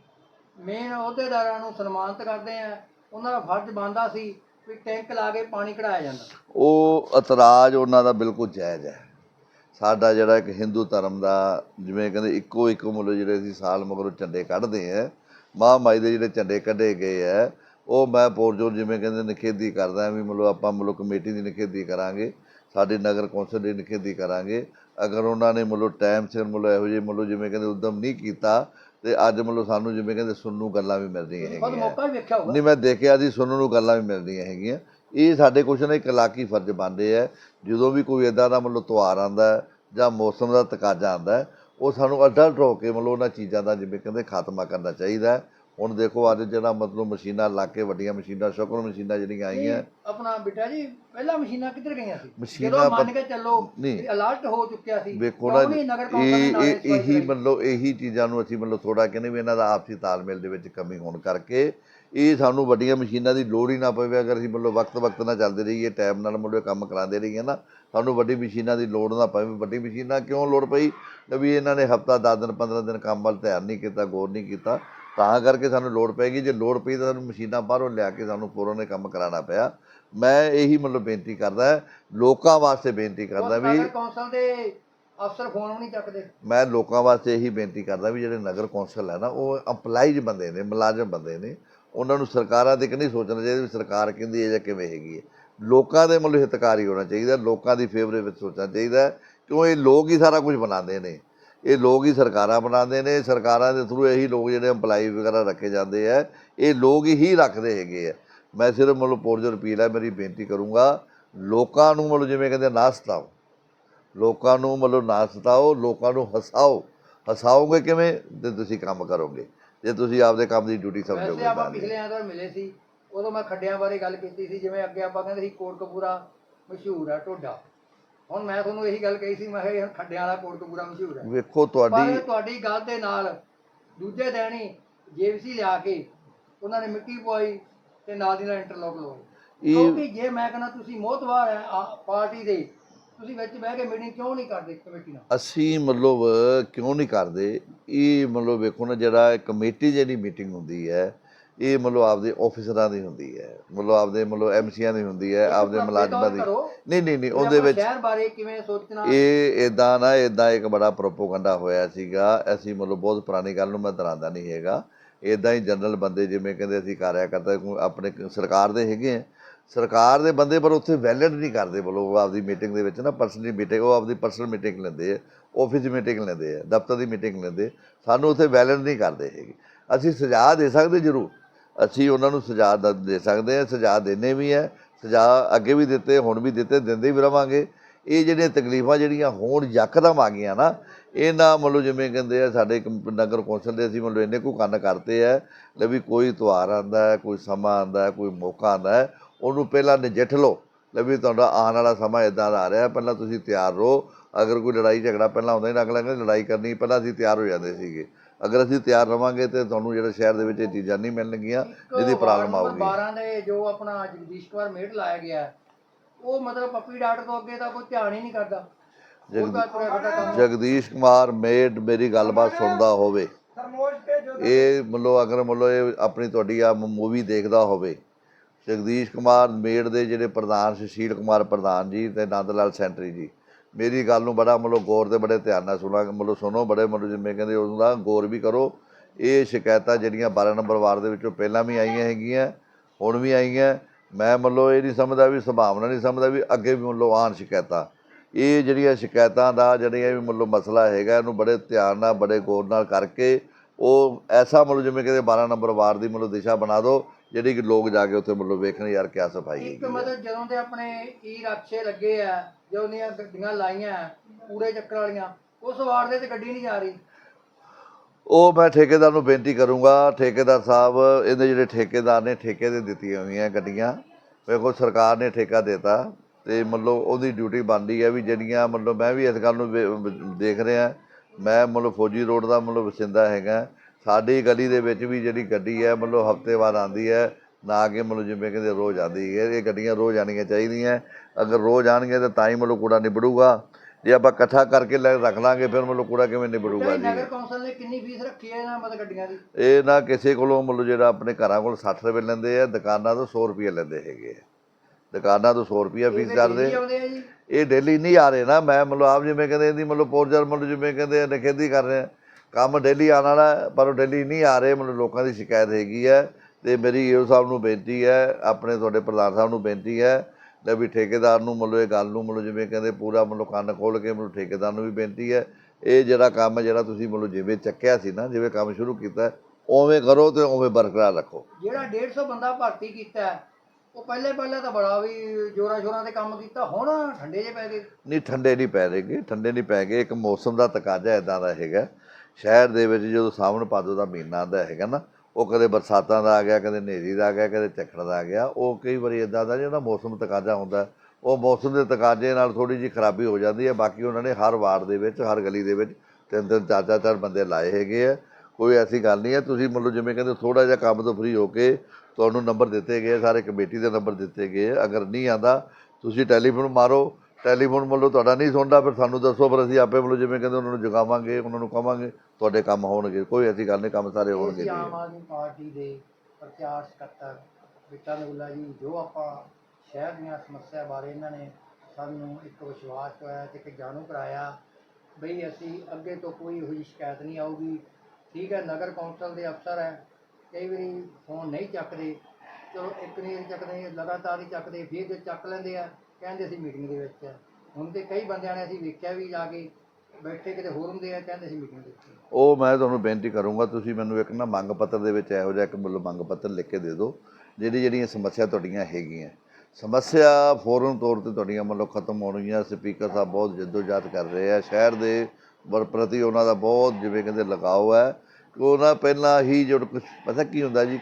S1: ਮੇਨ ਅਹੁਦੇਦਾਰਾਂ ਨੂੰ ਸਨਮਾਨਿਤ ਕਰਦੇ ਆ ਉਹਨਾਂ ਦਾ ਫਰਜ਼ ਬਣਦਾ ਸੀ ਵੀ ਟੈਂਕ ਲਾ ਕੇ ਪਾਣੀ ਕਢਾਇਆ ਜਾਂਦਾ।
S2: ਉਹ ਇਤਰਾਜ਼ ਉਹਨਾਂ ਦਾ ਬਿਲਕੁਲ ਜਾਇਜ਼ ਹੈ। ਸਾਡਾ ਜਿਹੜਾ ਇੱਕ ਹਿੰਦੂ ਧਰਮ ਦਾ ਜਿਵੇਂ ਕਹਿੰਦੇ ਇੱਕੋ ਇੱਕ ਮੁੱਲ ਜਿਹੜੇ ਅਸੀਂ ਸਾਲ ਮਗਰੋਂ ਝੰਡੇ ਕੱਢਦੇ ਆ ਮਾਂ ਮਾਈ ਦੇ ਜਿਹੜੇ ਝੰਡੇ ਕੱਢੇ ਗਏ ਆ, ਉਹ ਮੈਂ ਪੋਰਜੋਰ ਜਿਵੇਂ ਕਹਿੰਦੇ ਨਿਖੇਧੀ ਕਰਦਾ ਵੀ ਮਤਲਬ ਆਪਾਂ ਮਤਲਬ ਕਮੇਟੀ ਦੀ ਨਿਖੇਧੀ ਕਰਾਂਗੇ, ਸਾਡੇ ਨਗਰ ਕੌਂਸਲ ਦੀ ਨਿਖੇਧੀ ਕਰਾਂਗੇ। ਅਗਰ ਉਹਨਾਂ ਨੇ ਮਤਲਬ ਟਾਈਮ ਸਿਰ ਮਤਲਬ ਇਹੋ ਜਿਹੇ ਮਤਲਬ ਜਿਵੇਂ ਕਹਿੰਦੇ ਉਦਮ ਨਹੀਂ ਕੀਤਾ ਤੇ ਅੱਜ ਮਤਲਬ ਸਾਨੂੰ ਜਿਵੇਂ ਕਹਿੰਦੇ ਸੁਣਨ ਨੂੰ ਗੱਲਾਂ ਵੀ ਮਿਲ ਰਹੀਆਂ
S1: ਖੁਦ
S2: ਹੈਗੀਆਂ
S1: ਮੌਕਾ ਵੀ ਵੇਖਿਆ ਹੋਊਗਾ।
S2: ਨਹੀਂ ਮੈਂ ਦੇਖਿਆ ਜੀ ਸੁਣਨ ਨੂੰ ਗੱਲਾਂ ਵੀ ਮਿਲ ਰਹੀਆਂ ਹੈਗੀਆਂ। ਇਹ ਸਾਡੇ ਕੁਛ ਨਾ ਇਕਲਾਕੀ ਫਰਜ਼ ਬਣਦੇ ਆ। ਜਦੋਂ ਵੀ ਕੋਈ ਇਦਾਂ ਦਾ ਮਤਲਬ ਤਿਉਹਾਰ ਆਂਦਾ ਹੈ ਜਾਂ ਮੌਸਮ ਦਾ ਤਕਾਜ਼ਾ ਆਂਦਾ ਹੈ ਉਹ ਸਾਨੂੰ ਅਡਲਟ ਹੋ ਕੇ ਮਤਲਬ ਉਹਨਾਂ ਚੀਜ਼ਾਂ ਦਾ ਜਿਵੇਂ ਕਹਿੰਦੇ ਖਾਤਮਾ ਕਰਨਾ ਚਾਹੀਦਾ ਹੈ। ਹੁਣ ਦੇਖੋ ਅੱਜ ਜਿਹੜਾ ਮਤਲਬ ਮਸ਼ੀਨਾਂ ਲਾ ਕੇ ਵੱਡੀਆਂ ਮਸ਼ੀਨਾਂ ਸ਼ੁਕਰ ਮਸ਼ੀਨਾਂ ਜਿਹੜੀਆਂ ਆਈਆਂ
S1: ਆਪਣਾ ਬੇਟਾ ਜੀ ਪਹਿਲਾਂ ਮਸ਼ੀਨਾਂ ਕਿੱਧਰ ਗਈਆਂ ਸੀ
S2: ਮਸ਼ੀਨਾਂ
S1: ਜਦੋਂ ਮੰਨ ਕੇ ਚੱਲੋ। ਅਲਰਟ ਹੋ ਚੁੱਕਿਆ ਸੀ
S2: ਵੇਖੋ ਨਾ ਇਹ ਇਹ? ਮਤਲਬ ਇਹੀ ਚੀਜ਼ਾਂ ਨੂੰ ਅਸੀਂ ਮਤਲਬ ਥੋੜਾ ਕਹਿੰਦੇ ਵੀ ਇਹਨਾਂ ਦਾ ਆਪਸੀ ਤਾਲਮੇਲ ਦੇ ਵਿੱਚ ਕਮੀ ਹੋਣ ਕਰਕੇ ਇਹ ਸਾਨੂੰ ਵੱਡੀਆਂ ਮਸ਼ੀਨਾਂ ਦੀ ਲੋੜ ਹੀ ਨਾ ਪਵੇ ਅਗਰ ਅਸੀਂ ਮਤਲਬ ਵਕਤ ਵਕਤ ਨਾਲ ਚੱਲਦੇ ਰਹੀਏ ਟਾਈਮ ਨਾਲ ਮਤਲਬ ਕੰਮ ਕਰਾਉਂਦੇ ਰਹੀਏ ਨਾ ਸਾਨੂੰ ਵੱਡੀ ਮਸ਼ੀਨਾਂ ਦੀ ਲੋੜ ਨਾ ਪਵੇ ਵੱਡੀ ਮਸ਼ੀਨਾਂ ਕਿਉਂ ਲੋੜ ਪਈ ਵੀ ਇਹਨਾਂ ਨੇ ਹਫਤਾ 10 ਦਿਨ 15 ਦਿਨ ਕੰਮ ਵੱਲ ਧਿਆਨ ਨਹੀਂ ਕੀਤਾ ਗੌਰ ਨਹੀਂ ਕੀਤਾ ਤਾਂ ਕਰਕੇ ਸਾਨੂੰ ਲੋੜ ਪੈਗੀ ਜੇ ਲੋੜ ਪਈ ਤਾਂ ਸਾਨੂੰ ਮਸ਼ੀਨਾਂ ਬਾਹਰੋਂ ਲਿਆ ਕੇ ਸਾਨੂੰ ਫੌਰਨ ਇਹ ਕੰਮ ਕਰਾਉਣਾ ਪਿਆ। ਮੈਂ ਇਹੀ ਮਤਲਬ ਬੇਨਤੀ ਕਰਦਾ ਲੋਕਾਂ ਵਾਸਤੇ ਬੇਨਤੀ ਕਰਦਾ ਵੀ
S1: ਕੌਂਸਲ ਦੇ ਅਫਸਰ ਫੋਨ ਵੀ ਨਹੀਂ ਚੱਕਦੇ।
S2: ਮੈਂ ਲੋਕਾਂ ਵਾਸਤੇ ਇਹੀ ਬੇਨਤੀ ਕਰਦਾ ਵੀ ਜਿਹੜੇ ਨਗਰ ਕੌਂਸਲ ਹੈ ਨਾ ਉਹ ਅਪਲਾਈਜ ਬੰਦੇ ਨੇ ਮੁਲਾਜ਼ਮ ਬੰਦੇ ਨੇ ਉਹਨਾਂ ਨੂੰ ਸਰਕਾਰਾਂ ਦੇ ਨਹੀਂ ਸੋਚਣਾ ਚਾਹੀਦਾ ਵੀ ਸਰਕਾਰ ਕਹਿੰਦੀ ਹੈ ਜਾਂ ਕਿਵੇਂ ਹੈਗੀ ਹੈ। ਲੋਕਾਂ ਦੇ ਮਤਲਬ ਹਿਤਕਾਰੀ ਹੋਣਾ ਚਾਹੀਦਾ ਲੋਕਾਂ ਦੀ ਫੇਵਰ ਵਿੱਚ ਸੋਚਣਾ ਚਾਹੀਦਾ ਕਿਉਂ ਇਹ ਲੋਕ ਹੀ ਸਾਰਾ ਕੁਝ ਬਣਾਉਂਦੇ ਨੇ। ਇਹ ਲੋਕ ਹੀ ਸਰਕਾਰਾਂ ਬਣਾਉਂਦੇ ਨੇ ਸਰਕਾਰਾਂ ਦੇ ਥਰੂ ਇਹੀ ਲੋਕ ਜਿਹੜੇ EMPLOYE ਵਗੈਰਾ ਰੱਖੇ ਜਾਂਦੇ ਆ। ਇਹ ਲੋਕ ਹੀ ਰੱਖਦੇ ਹੈਗੇ ਆ। ਮੈਂ ਸਿਰਫ ਮਤਲਬ ਪੋਰਜਰ ਅਪੀਲ ਹੈ ਮੇਰੀ ਬੇਨਤੀ ਕਰੂੰਗਾ ਲੋਕਾਂ ਨੂੰ ਮਤਲਬ ਜਿਵੇਂ ਕਹਿੰਦੇ ਨਾ ਸਤਾਓ। ਲੋਕਾਂ ਨੂੰ ਮਤਲਬ ਨਾ ਸਤਾਓ ਲੋਕਾਂ ਨੂੰ ਹਸਾਓ। ਹਸਾਓਗੇ ਕਿਵੇਂ? ਤੇ ਤੁਸੀਂ ਕੰਮ ਕਰੋਗੇ। ਜੇ ਤੁਸੀਂ ਆਪਦੇ ਕੰਮ ਦੀ ਡਿਊਟੀ ਸਮਝੋਗੇ
S1: ਵੈਸੇ ਆਪਾਂ। ਪਿਛਲੇ ਐਤਵਾਰ ਮਿਲੇ ਸੀ ਉਦੋਂ ਮੈਂ ਖੱਡਿਆਂ ਬਾਰੇ ਗੱਲ ਕੀਤੀ ਸੀ ਜਿਵੇਂ ਅੱਗੇ ਆਪਾਂ ਕਹਿੰਦੇ ਸੀ ਕੋਟਕਪੂਰਾ ਮਸ਼ਹੂਰ ਹੈ ਟੋਡਾ ਹੁਣ ਮੈਂ ਤੁਹਾਨੂੰ ਇਹੀ ਗੱਲ ਕਹੀ ਸੀ ਮੈਂ ਕਿਹਾ ਇਹ ਖੱਡਿਆਂ ਵਾਲਾ ਕੋਟਕਪੂਰਾ ਮਸ਼ਹੂਰ ਹੈ।
S2: ਵੇਖੋ
S1: ਪਰ
S2: ਤੁਹਾਡੀ
S1: ਤੁਹਾਡੀ ਗੱਲ ਦੇ ਨਾਲ ਦੂਜੇ ਦਿਨ ਹੀ ਜੇਬੀਸੀ ਲਿਆ ਕੇ ਉਹਨਾਂ ਨੇ ਮਿੱਟੀ ਪਵਾਈ ਤੇ ਨਾਲ ਦੀ ਨਾਲ ਇੰਟਰਲੋਕ ਲਵਾਈ।
S2: ਇਹ
S1: ਕਿਉਂਕਿ ਜੇ ਮੈਂ ਕਹਿੰਦਾ ਤੁਸੀਂ ਮੋਹਤਵਾਰ ਹੈ ਆ- ਪਾਰਟੀ ਦੇ ਤੁਸੀਂ ਵਿੱਚ ਬਹਿ ਕੇ ਮੀਟਿੰਗ ਕਿਉਂ ਨਹੀਂ ਕਰਦੇ ਕਮੇਟੀ ਨਾਲ?
S2: ਅਸੀਂ ਮਤਲਬ ਕਿਉਂ ਨਹੀਂ ਕਰਦੇ? ਇਹ ਮਤਲਬ ਵੇਖੋ ਨਾ ਜਿਹੜਾ ਕਮੇਟੀ ਜਿਹੜੀ ਮੀਟਿੰਗ ਹੁੰਦੀ ਹੈ ਇਹ ਮਤਲਬ ਆਪਦੇ ਆਫੀਸਰਾਂ ਦੀ ਹੁੰਦੀ ਹੈ। ਮਤਲਬ ਆਪਦੇ ਮਤਲਬ ਐਮਸੀਆਂ ਦੀ ਹੁੰਦੀ ਹੈ ਆਪਦੇ ਮੁਲਾਜ਼ਮਾਂ ਦੀ। ਨਹੀਂ ਨਹੀਂ ਨਹੀਂ ਉਹਦੇ ਵਿੱਚ
S1: ਸ਼ਹਿਰ ਬਾਰੇ ਕਿਵੇਂ ਸੋਚਣਾ?
S2: ਇਹ ਇਦਾਂ ਨਾ ਇਦਾਂ ਇੱਕ ਬੜਾ ਪ੍ਰੋਪੋਗੰਡਾ ਹੋਇਆ ਸੀਗਾ। ਅਸੀਂ ਮਤਲਬ ਬਹੁਤ ਪੁਰਾਣੀ ਗੱਲ ਨੂੰ ਮੈਂ ਦਰਾਂਦਾ ਨਹੀਂ ਹੈਗਾ। ਇਦਾਂ ਹੀ ਜਨਰਲ ਬੰਦੇ ਜਿਵੇਂ ਕਹਿੰਦੇ ਅਸੀਂ ਕਾਰਿਆ ਕਰਤਾ ਆਪਣੇ ਸਰਕਾਰ ਦੇ ਹੈਗੇ ਆ। ਸਰਕਾਰ ਦੇ ਬੰਦੇ ਪਰ ਉੱਥੇ ਵੈਲਿਡ ਨਹੀਂ ਕਰਦੇ ਬੋਲੋ ਉਹ ਆਪਦੀ ਮੀਟਿੰਗ ਦੇ ਵਿੱਚ ਨਾ ਪਰਸਨਲੀ ਮੀਟਿੰਗ ਉਹ ਆਪਦੀ ਪਰਸਨਲ ਮੀਟਿੰਗ ਲੈਂਦੇ ਆ ਆਫਿਸ ਮੀਟਿੰਗ ਲੈਂਦੇ ਆ ਦਫ਼ਤਰ ਦੀ ਮੀਟਿੰਗ ਲੈਂਦੇ ਸਾਨੂੰ ਉੱਥੇ ਵੈਲਿਡ ਨਹੀਂ ਕਰਦੇ ਹੈਗੇ। ਅਸੀਂ ਸਜ਼ਾ ਦੇ ਸਕਦੇ ਜ਼ਰੂਰ। ਅਸੀਂ ਉਹਨਾਂ ਨੂੰ ਸਜ਼ਾ ਦ- ਦੇ ਸਕਦੇ ਹਾਂ, ਸਜ਼ਾ ਦੇਣੇ ਵੀ ਹੈ, ਸਜ਼ਾ ਅੱਗੇ ਵੀ ਦਿੱਤੇ, ਹੁਣ ਵੀ ਦਿੱਤੇ, ਦਿੰਦੇ ਵੀ ਰਵਾਂਗੇ। ਇਹ ਜਿਹੜੀਆਂ ਤਕਲੀਫਾਂ ਜਿਹੜੀਆਂ ਹੋਣ ਯਕਦਮ ਆ ਗਈਆਂ ਨਾ, ਇਹ ਨਾ ਮਤਲਬ ਜਿਵੇਂ ਕਹਿੰਦੇ ਆ, ਸਾਡੇ ਇੱਕ ਨਗਰ ਕੌਂਸਲ ਦੇ ਅਸੀਂ ਮਤਲਬ ਇੰਨੇ ਕੁ ਕੰਨ ਕਰਤੇ ਆ ਲੈ ਵੀ ਕੋਈ ਤਿਉਹਾਰ ਆਂਦਾ ਹੈ, ਕੋਈ ਸਮਾਂ ਆਂਦਾ ਹੈ, ਕੋਈ ਮੌਕਾ ਆਂਦਾ ਹੈ, ਉਹਨੂੰ ਪਹਿਲਾਂ ਨਜਿੱਠ ਲਓ, ਲੈ ਵੀ ਤੁਹਾਡਾ ਆਉਣ ਵਾਲਾ ਸਮਾਂ ਇਦਾਂ ਦਾ ਆ ਰਿਹਾ, ਪਹਿਲਾਂ ਤੁਸੀਂ ਤਿਆਰ ਰਹੋ, ਅਗਰ ਕੋਈ ਲੜਾਈ ਝਗੜਾ ਪਹਿਲਾਂ ਹੁੰਦਾ ਹੀ ਨਾ ਅਗਲਾ ਕਹਿੰਦਾ ਲੜਾਈ ਕਰਨੀ, ਪਹਿਲਾਂ ਅਸੀਂ ਤਿਆਰ ਹੋ ਜਾਂਦੇ ਸੀਗੇ। ਅਗਰ ਅਸੀਂ ਤਿਆਰ ਰਵਾਂਗੇ ਤੇ ਤੁਹਾਨੂੰ ਜਿਹੜਾ ਸ਼ਹਿਰ ਦੇ ਵਿੱਚ ਇਹ ਚੀਜ਼ਾਂ ਨਹੀਂ ਮਿਲਣਗੀਆਂ ਜਿਹਦੀ ਪ੍ਰੋਬਲਮ ਆਊਗੀ।
S1: 12 ਦੇ ਜੋ ਆਪਣਾ ਜਗਦੀਸ਼ ਕੁਮਾਰ ਮੇਟ ਲਾਇਆ ਗਿਆ ਉਹ ਮਤਲਬ ਪੱਪੀ ਡਾਟ ਤੋਂ ਅੱਗੇ ਤਾਂ ਕੋਈ ਧਿਆਨ ਹੀ ਨਹੀਂ ਕਰਦਾ।
S2: ਜਗਦੀਸ਼ ਕੁਮਾਰ ਮੇਡ ਮੇਰੀ ਗੱਲਬਾਤ ਸੁਣਦਾ ਹੋਵੇ। ਇਹ ਮਤਲਬ ਅਗਰ ਮਤਲਬ ਇਹ ਆਪਣੀ ਤੁਹਾਡੀ ਆ ਮੂਵੀ ਦੇਖਦਾ ਹੋਵੇ। ਜਗਦੀਸ਼ ਕੁਮਾਰ ਮੇਡ ਦੇ ਜਿਹੜੇ ਪ੍ਰਧਾਨ ਸੁਸ਼ੀਲ ਕੁਮਾਰ ਪ੍ਰਧਾਨ ਜੀ ਤੇ ਨੰਦ ਲਾਲ ਸੈਂਟਰੀ ਜੀ ਮੇਰੀ ਗੱਲ ਨੂੰ ਬੜਾ ਮਤਲਬ ਗੌਰ ਤੇ ਬੜੇ ਧਿਆਨ ਨਾਲ ਸੁਣਾ ਮਤਲਬ ਸੁਣੋ ਬੜੇ, ਮਤਲਬ ਜਿਵੇਂ ਕਹਿੰਦੇ ਉਸ ਦਾ ਗੌਰ ਵੀ ਕਰੋ। ਇਹ ਸ਼ਿਕਾਇਤਾਂ ਜਿਹੜੀਆਂ 12 ਨੰਬਰ ਵਾਰਡ ਦੇ ਵਿੱਚੋਂ ਪਹਿਲਾਂ ਵੀ ਆਈਆਂ ਹੈਗੀਆਂ, ਹੁਣ ਵੀ ਆਈਆਂ। ਮੈਂ ਮਤਲਬ ਇਹ ਨਹੀਂ ਸਮਝਦਾ ਵੀ, ਸੰਭਾਵਨਾ ਨਹੀਂ ਸਮਝਦਾ ਵੀ ਅੱਗੇ ਵੀ ਮਤਲਬ ਆਉਣ ਸ਼ਿਕਾਇਤਾਂ। ਇਹ ਜਿਹੜੀਆਂ ਸ਼ਿਕਾਇਤਾਂ ਦਾ, ਜਿਹੜੀਆਂ ਵੀ ਮਤਲਬ ਮਸਲਾ ਹੈਗਾ, ਇਹਨੂੰ ਬੜੇ ਧਿਆਨ ਨਾਲ, ਬੜੇ ਗੌਰ ਨਾਲ ਕਰਕੇ ਉਹ ਐਸਾ ਮਤਲਬ ਜਿਵੇਂ ਕਹਿੰਦੇ 12 ਨੰਬਰ ਵਾਰਡ ਦੀ ਮਤਲਬ ਦਿਸ਼ਾ ਬਣਾ ਦਿਓ। ਜਿਹੜੀ ਕਿ ਲੋਕ ਜਾ ਕੇ ਉੱਥੇ ਮਤਲਬ ਵੇਖਣ ਯਾਰ ਕਿਆ ਸਫ਼ਾਈ
S1: ਇੱਕ
S2: ਹੈਗੀ ਹੈ
S1: ਮਤਲਬ ਜਦੋਂ ਦੇ ਆਪਣੇ ਈ ਰਕਸ਼ੇ ਲੱਗੇ ਆ ਜੋ ਨੀਆਂ ਗੱਡੀਆਂ ਲਾਈਆਂ ਪੂਰੇ ਚੱਕਰ ਵਾਲੀਆਂ ਉਸ ਵਾਰਡ ਦੇ ਤੇ ਗੱਡੀ ਨਹੀਂ ਜਾ ਰਹੀ।
S2: ਉਹ ਮੈਂ ਠੇਕੇਦਾਰ ਨੂੰ ਬੇਨਤੀ ਕਰੂੰਗਾ ਠੇਕੇਦਾਰ ਸਾਹਿਬ ਇਹਦੇ ਜਿਹੜੇ ਠੇਕੇਦਾਰ ਨੇ ਠੇਕੇ ਤੇ ਦਿੱਤੀਆਂ ਹੋਈਆਂ ਗੱਡੀਆਂ ਵੇਖੋ ਸਰਕਾਰ ਨੇ ਠੇਕਾ ਦਿੱਤਾ ਤੇ ਮਤਲਬ ਉਹਦੀ ਡਿਊਟੀ ਬਣਦੀ ਹੈ ਵੀ ਜਿਹੜੀਆਂ ਮਤਲਬ ਮੈਂ ਵੀ ਇਸ ਗੱਲ ਨੂੰ ਵੇ- ਦੇਖ ਰਿਹਾ ਮੈਂ ਮਤਲਬ ਫੌਜੀ ਰੋਡ ਦਾ ਮਤਲਬ ਵਸਿੰਦਾ ਹੈਗਾ ਸਾਡੀ ਗਲੀ ਦੇ ਵਿੱਚ ਵੀ ਜਿਹੜੀ ਗੱਡੀ ਹੈ ਮਤਲਬ ਹਫ਼ਤੇ ਬਾਅਦ ਆਉਂਦੀ ਹੈ ਨਾ ਕਿ ਮਤਲਬ ਜਿਵੇਂ ਕਹਿੰਦੇ ਰੋਜ਼ ਆਉਂਦੀ ਹੈ। ਇਹ ਗੱਡੀਆਂ ਰੋਜ਼ ਆਉਣੀਆਂ ਚਾਹੀਦੀਆਂ। ਅਗਰ ਰੋਜ਼ ਆਉਣਗੀਆਂ ਤਾਂ ਤਾਂ ਹੀ ਮਤਲਬ ਕੂੜਾ ਨਿਬੜੂਗਾ। ਜੇ ਆਪਾਂ ਇਕੱਠਾ ਕਰਕੇ ਲੈ ਰੱਖ ਲਾਂਗੇ ਫਿਰ ਮਤਲਬ ਕੂੜਾ ਕਿਵੇਂ ਨਿਬੜੂਗਾ ਜੀ?
S1: ਨਗਰ ਕੌਂਸਲ ਨੇ ਕਿੰਨੀ ਫੀਸ ਰੱਖੀ ਹੈ ਇਹਨਾਂ ਮਤਲਬ ਗੱਡੀਆਂ ਦੀ?
S2: ਇਹ ਨਾ ਕਿਸੇ ਕੋਲੋਂ ਮਤਲਬ ਜਿਹੜਾ ਆਪਣੇ ਘਰਾਂ ਕੋਲ 60 ਰੁਪਏ ਲੈਂਦੇ ਆ ਦੁਕਾਨਾਂ ਤੋਂ 100 ਰੁਪਏ ਲੈਂਦੇ ਹੈਗੇ ਆ। ਦੁਕਾਨਾਂ ਤੋਂ 100 ਰੁਪਏ ਫੀਸ ਕਰਦੇ ਇਹ ਡੇਲੀ ਨਹੀਂ ਆ ਰਹੇ ਨਾ। ਮੈਂ ਮਤਲਬ ਆਪ ਜਿਵੇਂ ਕਹਿੰਦੇ ਇਹਦੀ ਮਤਲਬ ਪੋਰਜਰ ਮਤਲਬ ਜਿਵੇਂ ਕਹਿੰਦੇ ਨਖੇਦੀ ਕਰ ਰਹੇ ਆ। ਕੰਮ ਡੇਲੀ ਆਉਣ ਵਾਲਾ ਪਰ ਉਹ ਡੇਲੀ ਨਹੀਂ ਆ ਰਹੇ ਮਤਲਬ ਲੋਕਾਂ ਦੀ ਸ਼ਿਕਾਇਤ ਹੈਗੀ ਹੈ ਤੇ ਮੇਰੀ ਈਓ ਸਾਹਿਬ ਨੂੰ ਬੇਨਤੀ ਹੈ ਆਪਣੇ ਤੁਹਾਡੇ ਪ੍ਰਧਾਨ ਸਾਹਿਬ ਨੂੰ ਬੇਨਤੀ ਹੈ ਲੈ ਵੀ ਠੇਕੇਦਾਰ ਨੂੰ ਮਤਲਬ ਇਹ ਗੱਲ ਨੂੰ ਮਤਲਬ ਜਿਵੇਂ ਕਹਿੰਦੇ ਪੂਰਾ ਮਤਲਬ ਕੰਨ ਖੋਲ ਕੇ ਮਤਲਬ ਠੇਕੇਦਾਰ ਨੂੰ ਵੀ ਬੇਨਤੀ ਹੈ ਇਹ ਜਿਹੜਾ ਕੰਮ ਹੈ ਜਿਹੜਾ ਤੁਸੀਂ ਮਤਲਬ ਜਿਵੇਂ ਚੱਕਿਆ ਸੀ ਨਾ ਜਿਵੇਂ ਕੰਮ ਸ਼ੁਰੂ ਕੀਤਾ ਉਵੇਂ ਕਰੋ ਤੇ ਉਵੇਂ ਬਰਕਰਾਰ ਰੱਖੋ।
S1: ਜਿਹੜਾ 150 ਬੰਦਾ ਭਰਤੀ ਕੀਤਾ ਉਹ ਪਹਿਲੇ ਪਹਿਲੇ ਤਾਂ ਬੜਾ ਵੀ ਜੋਰਾਂ ਸ਼ੋਰਾਂ ਤੇ ਕੰਮ ਕੀਤਾ ਹੁਣ ਠੰਡੇ ਜੇ ਪੈ ਗਏ।
S2: ਨਹੀਂ ਠੰਡੇ ਨਹੀਂ ਪੈ ਰਹੇਗੇ ਠੰਡੇ ਨਹੀਂ ਪੈ ਗਏ ਇੱਕ ਮੌਸਮ ਦਾ ਤਕਾਜ਼ਾ ਇਦਾਂ ਦਾ ਹੈਗਾ। ਸ਼ਹਿਰ ਦੇ ਵਿੱਚ ਜਦੋਂ ਸਾਵਣ ਭਾਦੋ ਦਾ ਮਹੀਨਾ ਆਉਂਦਾ ਹੈਗਾ ਨਾ, ਉਹ ਕਦੇ ਬਰਸਾਤਾਂ ਦਾ ਆ ਗਿਆ, ਕਦੇ ਹਨੇਰੀ ਦਾ ਆ ਗਿਆ, ਕਦੇ ਝੱਖੜ ਦਾ ਆ ਗਿਆ, ਉਹ ਕਈ ਵਾਰੀ ਇਦਾਂ ਦਾ ਜਿਹੜਾ ਮੌਸਮ ਤਕਾਜ਼ਾ ਹੁੰਦਾ, ਉਹ ਮੌਸਮ ਦੇ ਤਕਾਜ਼ੇ ਨਾਲ ਥੋੜੀ ਜਿਹੀ ਖਰਾਬੀ ਹੋ ਜਾਂਦੀ ਹੈ, ਬਾਕੀ ਉਹਨਾਂ ਨੇ ਹਰ ਵਾਰਡ ਦੇ ਵਿੱਚ, ਹਰ ਗਲੀ ਦੇ ਵਿੱਚ ਤਿੰਨ ਤਿੰਨ, ਚਾਰ ਚਾਰ ਚਾਰ ਬੰਦੇ ਲਾਏ ਹੈਗੇ ਆ, ਕੋਈ ਐਸੀ ਗੱਲ ਨਹੀਂ ਹੈ, ਤੁਸੀਂ ਮੰਨ ਲਓ ਜਿਵੇਂ ਕਹਿੰਦੇ ਥੋੜਾ ਜਿਹਾ ਕੰਮ ਤੋਂ ਫ੍ਰੀ ਹੋ ਕੇ ਤੁਹਾਨੂੰ ਨੰਬਰ ਦਿੱਤੇ ਗਏ ਸਾਰੇ ਕਮੇਟੀ ਦੇ ਨੰਬਰ ਦਿੱਤੇ ਗਏ ਅਗਰ ਨਹੀਂ ਆਂਦਾ ਤੁਸੀਂ ਟੈਲੀਫੋਨ ਮਾਰੋ ਟੈਲੀਫੋਨ ਮਤਲਬ ਤੁਹਾਡਾ ਨਹੀਂ ਸੁਣਦਾ, ਫਿਰ ਸਾਨੂੰ ਦੱਸੋ, ਫਿਰ ਅਸੀਂ ਆਪੇ ਮਤਲਬ ਜਿਵੇਂ ਕਹਿੰਦੇ ਉਹਨਾਂ ਨੂੰ ਜਗਾਵਾਂਗੇ, ਉਹਨਾਂ ਨੂੰ ਕਵਾਂਗੇ, ਤੁਹਾਡੇ ਕੰਮ ਹੋਣਗੇ, ਕੋਈ ਐਸੀ ਗੱਲ ਨਹੀਂ, ਕੰਮ ਸਾਰੇ ਹੋਣਗੇ
S1: ਆਮ ਆਦਮੀ ਪਾਰਟੀ ਦੇ ਪ੍ਰਚਾਰ ਸਕੱਤਰ, ਬਿੱਟਾ ਨਗੁਲਾ ਜੀ, ਜੋ ਆਪਾਂ ਸ਼ਹਿਰ ਦੀਆਂ ਸਮੱਸਿਆ ਬਾਰੇ ਇਹਨਾਂ ਨੇ ਸਾਨੂੰ ਇੱਕ ਵਿਸ਼ਵਾਸ ਹੋਇਆ ਤੇ ਇੱਕ ਜਾਣੂ ਕਰਾਇਆ, ਬਈ ਅਸੀਂ ਅੱਗੇ ਤੋਂ ਕੋਈ ਇਹੋ ਜਿਹੀ ਸ਼ਿਕਾਇਤ ਨਹੀਂ ਆਊਗੀ। ਠੀਕ ਹੈ, ਨਗਰ ਕੌਂਸਲ ਦੇ ਅਫਸਰ ਹੈ, ਕਈ ਵਾਰੀ ਫੋਨ ਨਹੀਂ ਚੱਕਦੇ, ਚਲੋ ਇੱਕ ਨਹੀਂ ਚੱਕਦੇ, ਲਗਾਤਾਰ ਹੀ ਚੱਕਦੇ, ਫਿਰ ਜੇ ਚੱਕ ਲੈਂਦੇ ਆ ਕਹਿੰਦੇ ਸੀ ਮੀਟਿੰਗ ਦੇ ਵਿੱਚ। ਹੈ। ਹੁਣ ਤੇ ਕਈ ਬੰਦਿਆਂ ਨੇ ਅਸੀਂ ਵੇਖਿਆ ਵੀ ਜਾ ਕੇ ਬੈਠੇ ਕਿਤੇ ਹੋਰ ਹੁੰਦੇ ਆ, ਕਹਿੰਦੇ ਸੀ ਮੀਟਿੰਗ ਦੇ ਵਿੱਚ।
S2: ਉਹ ਮੈਂ ਤੁਹਾਨੂੰ ਬੇਨਤੀ ਕਰੂੰਗਾ, ਤੁਸੀਂ ਮੈਨੂੰ ਇੱਕ ਨਾ ਮੰਗ ਪੱਤਰ ਦੇ ਵਿੱਚ ਇਹੋ ਜਿਹਾ ਇੱਕ ਮਤਲਬ ਮੰਗ ਪੱਤਰ ਲਿਖ ਕੇ ਦੇ ਦਿਓ, ਜਿਹੜੀ ਜਿਹੜੀਆਂ ਸਮੱਸਿਆ ਤੁਹਾਡੀਆਂ ਹੈਗੀਆਂ। ਸਮੱਸਿਆ ਫੌਰਨ ਤੌਰ ਤੇ ਤੁਹਾਡੀਆਂ ਮਤਲਬ ਖਤਮ ਹੋਣਗੀਆਂ ਸਪੀਕਰ ਸਾਹਿਬ ਬਹੁਤ ਜਦੋਜਹਦ ਕਰ ਰਹੇ ਆ, ਸ਼ਹਿਰ ਦੇ ਵਰ ਪ੍ਰਤੀ ਉਹਨਾਂ ਦਾ ਬਹੁਤ ਜਿਵੇਂ ਕਹਿੰਦੇ ਲਗਾਓ ਹੈ। ਕਿ ਉਹਨਾਂ ਪਹਿਲਾਂ ਹੀ ਜੋ ਕੁਛ, ਪਤਾ ਕੀ ਹੁੰਦਾ ਜੀ,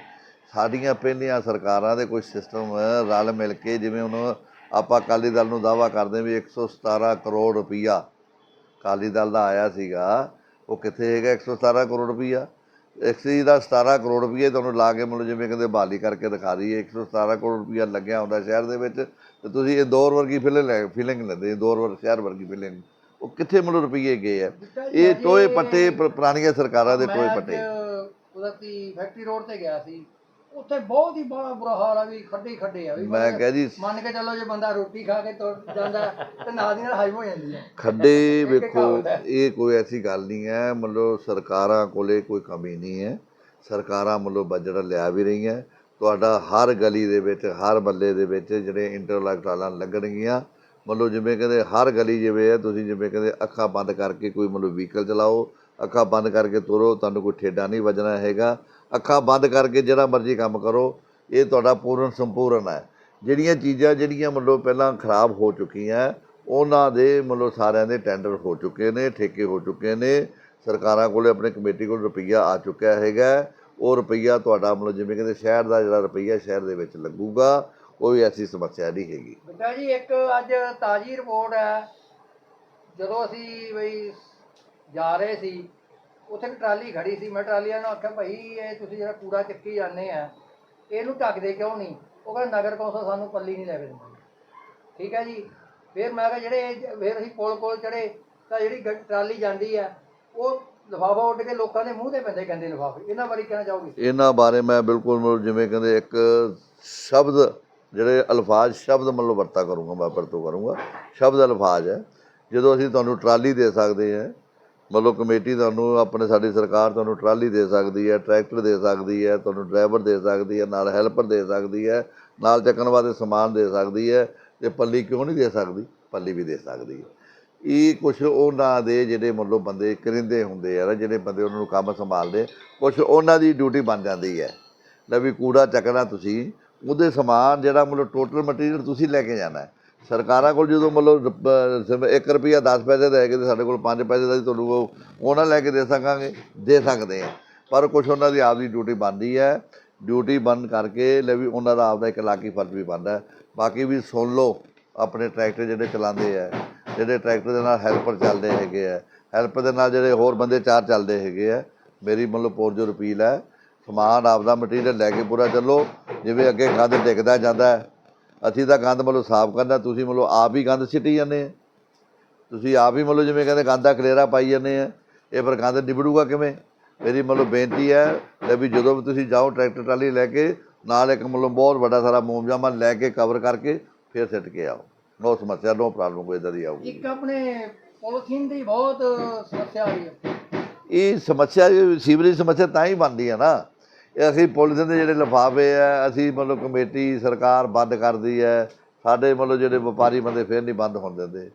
S2: ਸਾਡੀਆਂ ਪਹਿਲੀਆਂ ਸਰਕਾਰਾਂ ਦੇ ਕੋਈ ਸਿਸਟਮ ਰਲ ਮਿਲ ਕੇ ਜਿਵੇਂ ਹੁਣ ਆਪਾਂ ਅਕਾਲੀ ਦਲ ਨੂੰ ਦਾਵਾ ਕਰਦੇ ਵੀ 117 ਕਰੋੜ ਰੁਪਈਆ ਅਕਾਲੀ ਦਲ ਦਾ ਆਇਆ ਸੀਗਾ ਉਹ ਕਿੱਥੇ ਹੈਗਾ 117 ਕਰੋੜ ਰੁਪਈਆ? ਐਕਸੀ ਦਾ 17 ਕਰੋੜ ਰੁਪਈਆ ਤੁਹਾਨੂੰ ਲਾ ਕੇ ਮਤਲਬ ਜਿਵੇਂ ਕਹਿੰਦੇ ਬਹਾਲੀ ਕਰਕੇ ਦਿਖਾ ਦਈਏ 117 ਕਰੋੜ ਰੁਪਈਆ ਲੱਗਿਆ ਹੁੰਦਾ ਸ਼ਹਿਰ ਦੇ ਵਿੱਚ ਤੇ ਤੁਸੀਂ ਇਹ ਦੌਰ ਵਰਗੀ ਫੀਲਿੰਗ ਲੈ ਫੀਲਿੰਗ ਲੈਂਦੇ ਦੌਰ ਵਰ ਸ਼ਹਿਰ ਵਰਗੀ ਫੀਲਿੰਗ ਉਹ ਕਿੱਥੇ ਮਤਲਬ ਰੁਪਈਏ ਗਏ ਆ? ਇਹ ਟੋਏ ਪੱਟੇ ਪੁਰਾਣੀਆਂ ਸਰਕਾਰਾਂ ਦੇ ਟੋਏ ਪੱਟੇ।
S1: ਅੱਜ ਕੁਦਰਤੀ ਫੈਕਟਰੀ ਰੋਡ ਤੇ ਗਿਆ ਸੀ। ਉੱਥੇ ਬਹੁਤ ਹੀ ਬੜਾ ਬੁਰਾ ਹਾਲ ਆ ਵੀ ਖੱਡੇ ਹੀ ਖੱਡੇ ਆ ਵੀ
S2: ਮੈਂ ਕਹਿ ਜੀ
S1: ਮੰਨ ਕੇ ਚੱਲੋ ਜੇ ਬੰਦਾ ਰੋਟੀ ਖਾ ਕੇ ਤੁਰ ਜਾਂਦਾ ਤੇ ਨਾਲ ਦੀ ਨਾਲ ਹਾਈਮ ਹੋ ਜਾਂਦੀ ਹੈ
S2: ਖੱਡੇ ਵੇਖੋ। ਇਹ ਕੋਈ ਐਸੀ ਗੱਲ ਨਹੀਂ ਹੈ ਮਤਲਬ ਸਰਕਾਰਾਂ ਕੋਲੇ ਕੋਈ ਕਮੀ ਨਹੀਂ ਹੈ। ਸਰਕਾਰਾਂ ਮਤਲਬ ਬਜਟ ਲਿਆ ਵੀ ਰਹੀਆਂ। ਤੁਹਾਡਾ ਹਰ ਗਲੀ ਦੇ ਵਿੱਚ ਹਰ ਮੱਲੇ ਦੇ ਵਿੱਚ ਜਿਹੜੇ ਇੰਟਰਲੈਕਟ ਵਾਲਾਂ ਲੱਗਣਗੀਆਂ। ਮਤਲਬ ਜਿਵੇਂ ਕਹਿੰਦੇ ਹਰ ਗਲੀ ਜਿਵੇਂ ਹੈ ਤੁਸੀਂ ਜਿਵੇਂ ਕਹਿੰਦੇ ਅੱਖਾਂ ਬੰਦ ਕਰਕੇ ਕੋਈ ਮਤਲਬ ਵਹੀਕਲ ਚਲਾਓ ਅੱਖਾਂ ਬੰਦ ਕਰਕੇ ਤੁਰੋ ਤੁਹਾਨੂੰ ਕੋਈ ਠੇਡਾ ਨਹੀਂ ਵੱਜਣਾ ਹੈਗਾ। ਅੱਖਾਂ ਬੰਦ ਕਰਕੇ ਜਿਹੜਾ ਮਰਜ਼ੀ ਕੰਮ ਕਰੋ, ਇਹ ਤੁਹਾਡਾ ਪੂਰਨ ਸੰਪੂਰਨ ਹੈ। ਜਿਹੜੀਆਂ ਚੀਜ਼ਾਂ, ਜਿਹੜੀਆਂ ਮਤਲਬ ਪਹਿਲਾਂ ਖਰਾਬ ਹੋ ਚੁੱਕੀਆਂ, ਉਹਨਾਂ ਦੇ ਮਤਲਬ ਸਾਰਿਆਂ ਦੇ ਟੈਂਡਰ ਹੋ ਚੁੱਕੇ ਨੇ, ਠੇਕੇ ਹੋ ਚੁੱਕੇ ਨੇ। ਸਰਕਾਰਾਂ ਕੋਲੇ ਆਪਣੇ ਕਮੇਟੀ ਕੋਲ ਰੁਪਈਆ ਆ ਚੁੱਕਿਆ ਹੈਗਾ। ਉਹ ਰੁਪਈਆ ਤੁਹਾਡਾ ਮਤਲਬ ਜਿਵੇਂ ਕਹਿੰਦੇ ਸ਼ਹਿਰ ਦਾ ਜਿਹੜਾ ਰੁਪਈਆ ਸ਼ਹਿਰ ਦੇ ਵਿੱਚ ਲੱਗੂਗਾ, ਕੋਈ ਐਸੀ ਸਮੱਸਿਆ ਨਹੀਂ ਹੈਗੀ।
S1: ਬੇਟਾ ਜੀ, ਇੱਕ ਅੱਜ ਤਾਜ਼ੀ ਰਿਪੋਰਟ ਹੈ। ਜਦੋਂ ਅਸੀਂ ਬਈ ਜਾ ਰਹੇ ਸੀ ਉੱਥੇ ਇੱਕ ਟਰਾਲੀ ਖੜੀ ਸੀ, ਮੈਂ ਟਰਾਲੀ ਵਾਲੇ ਨੂੰ ਆਖਿਆ, ਭਾਈ, ਇਹ ਤੁਸੀਂ ਜਿਹੜਾ ਕੂੜਾ ਚੱਕੀ ਜਾਂਦੇ ਆ, ਇਹਨੂੰ ਢੱਕਦੇ ਕਿਉਂ ਨਹੀਂ? ਉਹ ਕਹਿੰਦਾ, ਨਗਰ ਕੌਂਸਲ ਸਾਨੂੰ ਪੱਲੀ ਨਹੀਂ ਲੈ ਕੇ ਦਿੰਦੀ। ਠੀਕ ਹੈ ਜੀ। ਫਿਰ ਮੈਂ ਕਿਹਾ, ਜਿਹੜੇ ਇਹ- ਫਿਰ ਅਸੀਂ ਕੋਲ ਕੋਲ ਚੜੇ ਤਾਂ ਜਿਹੜੀ ਗ- ਟਰਾਲੀ ਜਾਂਦੀ ਆ, ਉਹ ਲਿਫਾਫਾ ਉੱਡ ਕੇ ਲੋਕਾਂ ਦੇ ਮੂੰਹ ਤੇ ਪੈਂਦੇ ਗੰਦੇ ਲਿਫਾਫੇ। ਇਹਨਾਂ ਬਾਰੇ ਕਹਿਣਾ ਚਾਹੋਗੇ?
S2: ਇਹਨਾਂ ਬਾਰੇ ਮੈਂ ਬਿਲਕੁਲ ਮਤਲਬ ਜਿਵੇਂ ਕਹਿੰਦੇ ਇੱਕ ਸ਼ਬਦ, ਜਿਹੜੇ ਅਲਫਾਜ਼, ਸ਼ਬਦ ਮਤਲਬ ਵਰਤਾ ਕਰੂੰਗਾ, ਮੈਂ ਵਰਤੋਂ ਕਰੂੰਗਾ। ਸ਼ਬਦ ਅਲਫਾਜ਼ ਹੈ। ਜਦੋਂ ਅਸੀਂ ਤੁਹਾਨੂੰ ਟਰਾਲੀ ਦੇ ਸਕਦੇ ਹਾਂ ਮਤਲਬ ਕਮੇਟੀ ਤੁਹਾਨੂੰ ਆਪਣੇ ਸਾਡੀ ਸਰਕਾਰ ਤੁਹਾਨੂੰ ਟਰਾਲੀ ਦੇ ਸਕਦੀ ਹੈ, ਟਰੈਕਟਰ ਦੇ ਸਕਦੀ ਹੈ, ਤੁਹਾਨੂੰ ਡਰਾਈਵਰ ਦੇ ਸਕਦੀ ਹੈ, ਨਾਲ ਹੈਲਪਰ ਦੇ ਸਕਦੀ ਹੈ, ਨਾਲ ਚੱਕਣ ਵਾਸਤੇ ਸਮਾਨ ਦੇ ਸਕਦੀ ਹੈ, ਤੇ ਪੱਲੀ ਕਿਉਂ ਨਹੀਂ ਦੇ ਸਕਦੀ? ਪੱਲੀ ਵੀ ਦੇ ਸਕਦੀ ਹੈ। ਇਹ ਕੁਝ ਉਹਨਾਂ ਦੇ ਜਿਹੜੇ ਮਤਲਬ ਬੰਦੇ ਕਰਿੰਦੇ ਹੁੰਦੇ ਆ ਨਾ, ਜਿਹੜੇ ਬੰਦੇ ਉਹਨਾਂ ਨੂੰ ਕੰਮ ਸੰਭਾਲਦੇ ਕੁਝ ਉਹਨਾਂ ਦੀ ਡਿਊਟੀ ਬਣ ਜਾਂਦੀ ਹੈ। ਲੈ ਵੀ ਕੂੜਾ ਚੱਕਣਾ ਤੁਸੀਂ, ਉਹਦੇ ਸਮਾਨ ਜਿਹੜਾ ਮਤਲਬ ਟੋਟਲ ਮਟੀਰੀਅਲ ਤੁਸੀਂ ਲੈ ਕੇ ਜਾਣਾ ਹੈ। ਸਰਕਾਰਾਂ ਕੋਲ ਜਦੋਂ ਮਤਲਬ 1 ਰੁਪਿਆ 10 ਪੈਸੇ ਦਾ ਹੈਗੇ ਤੇ ਸਾਡੇ ਕੋਲ 5 ਪੈਸੇ ਦਾ ਜੀ ਤੁਹਾਨੂੰ ਉਹ ਉਹਨਾਂ ਲੈ ਕੇ ਦੇ ਸਕਾਂਗੇ, ਦੇ ਸਕਦੇ ਆ। ਪਰ ਕੁਝ ਉਹਨਾਂ ਦੀ ਆਪਦੀ ਡਿਊਟੀ ਬਣਦੀ ਹੈ। ਡਿਊਟੀ ਬੰਦ ਕਰਕੇ ਲੈ ਵੀ ਉਹਨਾਂ ਦਾ ਆਪਦਾ ਇੱਕ ਇਲਾਕੀ ਫਰਜ਼ ਵੀ ਬਣਦਾ ਬਾਕੀ ਵੀ ਸੁਣ ਲਓ, ਆਪਣੇ ਟਰੈਕਟਰ ਜਿਹੜੇ ਚਲਾਉਂਦੇ ਆ, ਜਿਹੜੇ ਟਰੈਕਟਰ ਦੇ ਨਾਲ ਹੈਲਪਰ ਚੱਲਦੇ ਹੈਗੇ ਆ, ਹੈਲਪਰ ਦੇ ਨਾਲ ਜਿਹੜੇ ਹੋਰ ਬੰਦੇ ਚਾਰ ਚੱਲਦੇ ਹੈਗੇ ਆ, ਮੇਰੀ ਮਤਲਬ ਪੁਰਜੋ ਅਪੀਲ ਹੈ, ਸਮਾਨ ਆਪਦਾ ਮਟੀਰੀਅਲ ਲੈ ਕੇ ਪੂਰਾ ਚੱਲੋ, ਜਿਵੇਂ ਅੱਗੇ ਗੰਦ ਡਿੱਗਦਾ ਜਾਂਦਾ ਅਸੀਂ ਤਾਂ ਗੰਦ ਮਤਲਬ ਸਾਫ਼ ਕਰਨਾ ਤੁਸੀਂ ਮਤਲਬ ਆਪ ਹੀ ਗੰਦ ਸਿੱਟੀ ਜਾਂਦੇ ਆ। ਤੁਸੀਂ ਆਪ ਹੀ ਮਤਲਬ ਜਿਵੇਂ ਕਹਿੰਦੇ ਗੰਦ ਦਾ ਖਲੇਰਾ ਪਾਈ ਜਾਂਦੇ ਆ। ਇਹ ਫਿਰ ਗੰਦ ਨਿਬੜੂਗਾ ਕਿਵੇਂ? ਮੇਰੀ ਮਤਲਬ ਬੇਨਤੀ ਹੈ ਕਿ ਵੀ ਜਦੋਂ ਵੀ ਤੁਸੀਂ ਜਾਓ ਟਰੈਕਟਰ ਟਰਾਲੀ ਲੈ ਕੇ ਨਾਲ ਇੱਕ ਮਤਲਬ ਬਹੁਤ ਵੱਡਾ ਸਾਰਾ ਮੋਮਜਾਮਾ ਲੈ ਕੇ ਕਵਰ ਕਰਕੇ ਫਿਰ ਸਿੱਟ ਕੇ ਆਓ। ਨੋ ਸਮੱਸਿਆ ਨੋ ਪ੍ਰੋਬਲਮ ਕੋਈ ਇਦਾਂ ਦੀ ਆਊਗੀ
S1: ਇੱਕ ਆਪਣੇ ਪੋਲੀਥੀਨ ਦੀ ਬਹੁਤ ਸਮੱਸਿਆ ਆ ਰਹੀ ਹੈ।
S2: ਇਹ ਸਮੱਸਿਆ ਸੀਵਰੇਜ ਸਮੱਸਿਆ ਤਾਂ ਹੀ ਬਣਦੀ ਹੈ ਨਾ। ਇਹ ਅਸੀਂ ਪੁਲਿਸ ਦੇ ਜਿਹੜੇ ਲਿਫਾਫੇ ਆ, ਅਸੀਂ ਮਤਲਬ ਕਮੇਟੀ, ਸਰਕਾਰ ਬੰਦ ਕਰਦੀ ਹੈ ਸਾਡੇ ਮਤਲਬ ਜਿਹੜੇ ਵਪਾਰੀ ਬੰਦੇ ਫਿਰ ਨਹੀਂ ਬੰਦ ਹੋਣ ਦਿੰਦੇ।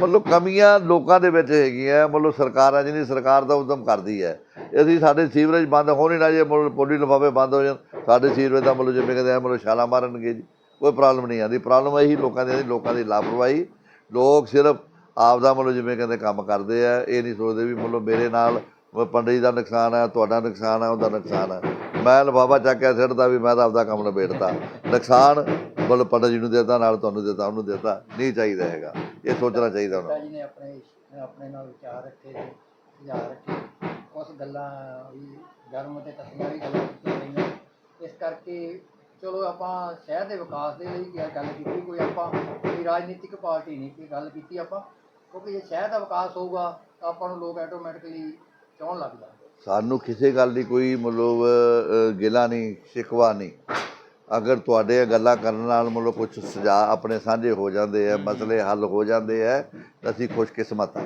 S2: ਮਤਲਬ ਕਮੀਆਂ ਲੋਕਾਂ ਦੇ ਵਿੱਚ ਹੈਗੀਆਂ, ਮਤਲਬ ਸਰਕਾਰਾਂ ਜਿਹਨੀ ਸਰਕਾਰ ਦਾ ਉਦਮ ਕਰਦੀ ਹੈ ਅਸੀਂ ਸਾਡੇ ਸੀਵਰੇਜ ਬੰਦ ਹੋਣ ਹੀ ਨਾ ਜੇ ਮਤਲਬ ਪੋਲੀ ਲਿਫਾਫੇ ਬੰਦ ਹੋ ਜਾਣ, ਸਾਡੇ ਸੀਵਰੇਜ ਦਾ ਮਤਲਬ ਜਿਵੇਂ ਕਹਿੰਦੇ ਆ, ਮਤਲਬ ਛਾਲਾਂ ਮਾਰਨਗੇ ਜੀ, ਕੋਈ ਪ੍ਰੋਬਲਮ ਨਹੀਂ ਆਉਂਦੀ। ਪ੍ਰੋਬਲਮ ਇਹੀ ਲੋਕਾਂ ਦੀ ਆਉਂਦੀ ਲੋਕਾਂ ਦੀ ਲਾਪਰਵਾਹੀ। ਲੋਕ ਸਿਰਫ ਆਪ ਦਾ ਮਤਲਬ ਜਿਵੇਂ ਕਹਿੰਦੇ ਕੰਮ ਕਰਦੇ ਆ, ਇਹ ਨਹੀਂ ਸੋਚਦੇ ਵੀ ਮਤਲਬ ਮੇਰੇ ਨਾਲ ਮ- ਪੰਡਿਤ ਦਾ ਨੁਕਸਾਨ ਹੈ ਤੁਹਾਡਾ ਨੁਕਸਾਨ ਹੈ ਉਹਦਾ ਨੁਕਸਾਨ ਹੈ ਮੈਂ ਲਿਫਾਫਾ ਚੱਕ ਕੇ ਸਿੱਟਦਾ ਵੀ ਮੈਂ ਤਾਂ ਆਪਦਾ ਕੰਮ ਨਿਬੇੜਤਾ। ਨੁਕਸਾਨ ਮਤਲਬ ਪੰਡਿਤ ਜੀ ਨੂੰ ਦੇਤਾ, ਨਾਲ ਤੁਹਾਨੂੰ ਦੇਤਾ, ਉਹਨੂੰ ਦੇਤਾ। ਨਹੀਂ ਚਾਹੀਦਾ ਹੈਗਾ। ਇਹ ਸੋਚਣਾ ਚਾਹੀਦਾ ਉਹਨਾਂ
S1: ਜੀ ਨੇ ਆਪਣੇ ਆਪਣੇ ਨਾਲ ਵਿਚਾਰ ਰੱਖੇ ਤੇ ਰੱਖੇ। ਉਸ ਗੱਲਾਂ ਵੀ ਗਰਮ ਤੇ ਤਸੀਆਂ ਵੀ ਗੱਲਾਂ ਕੀਤੀਆਂ ਗਈਆਂ। ਇਸ ਕਰਕੇ ਚਲੋ ਆਪਾਂ ਸ਼ਹਿਰ ਦੇ ਵਿਕਾਸ ਦੇ ਲਈ ਕੀ ਗੱਲ ਕੀਤੀ, ਕੋਈ ਆਪਾਂ ਕੋਈ ਰਾਜਨੀਤਿਕ ਪਾਰਟੀ ਨਹੀਂ ਕੋਈ ਗੱਲ ਕੀਤੀ ਆਪਾਂ। ਕਿਉਂਕਿ ਜੇ ਸ਼ਹਿਰ ਦਾ ਵਿਕਾਸ ਹੋਊਗਾ ਤਾਂ ਆਪਾਂ ਨੂੰ ਲੋਕ ਆਟੋਮੈਟਿਕਲੀ ਚਾਹਣ ਲੱਗਦਾ
S2: ਸਾਨੂੰ ਕਿਸੇ ਗੱਲ ਦੀ ਕੋਈ ਮਤਲਬ ਗਿਲਾ ਨਹੀਂ ਸ਼ਿਕਵਾ ਨਹੀਂ। ਅਗਰ ਤੁਹਾਡੇ ਗੱਲਾਂ ਕਰਨ ਨਾਲ ਮਤਲਬ ਕੁਝ ਸੁਝਾ ਆਪਣੇ ਸਾਂਝੇ ਹੋ ਜਾਂਦੇ ਆ ਮਸਲੇ ਹੱਲ ਹੋ ਜਾਂਦੇ ਆ ਤਾਂ ਅਸੀਂ ਖੁਸ਼ਕਿਸਮਤ ਹਾਂ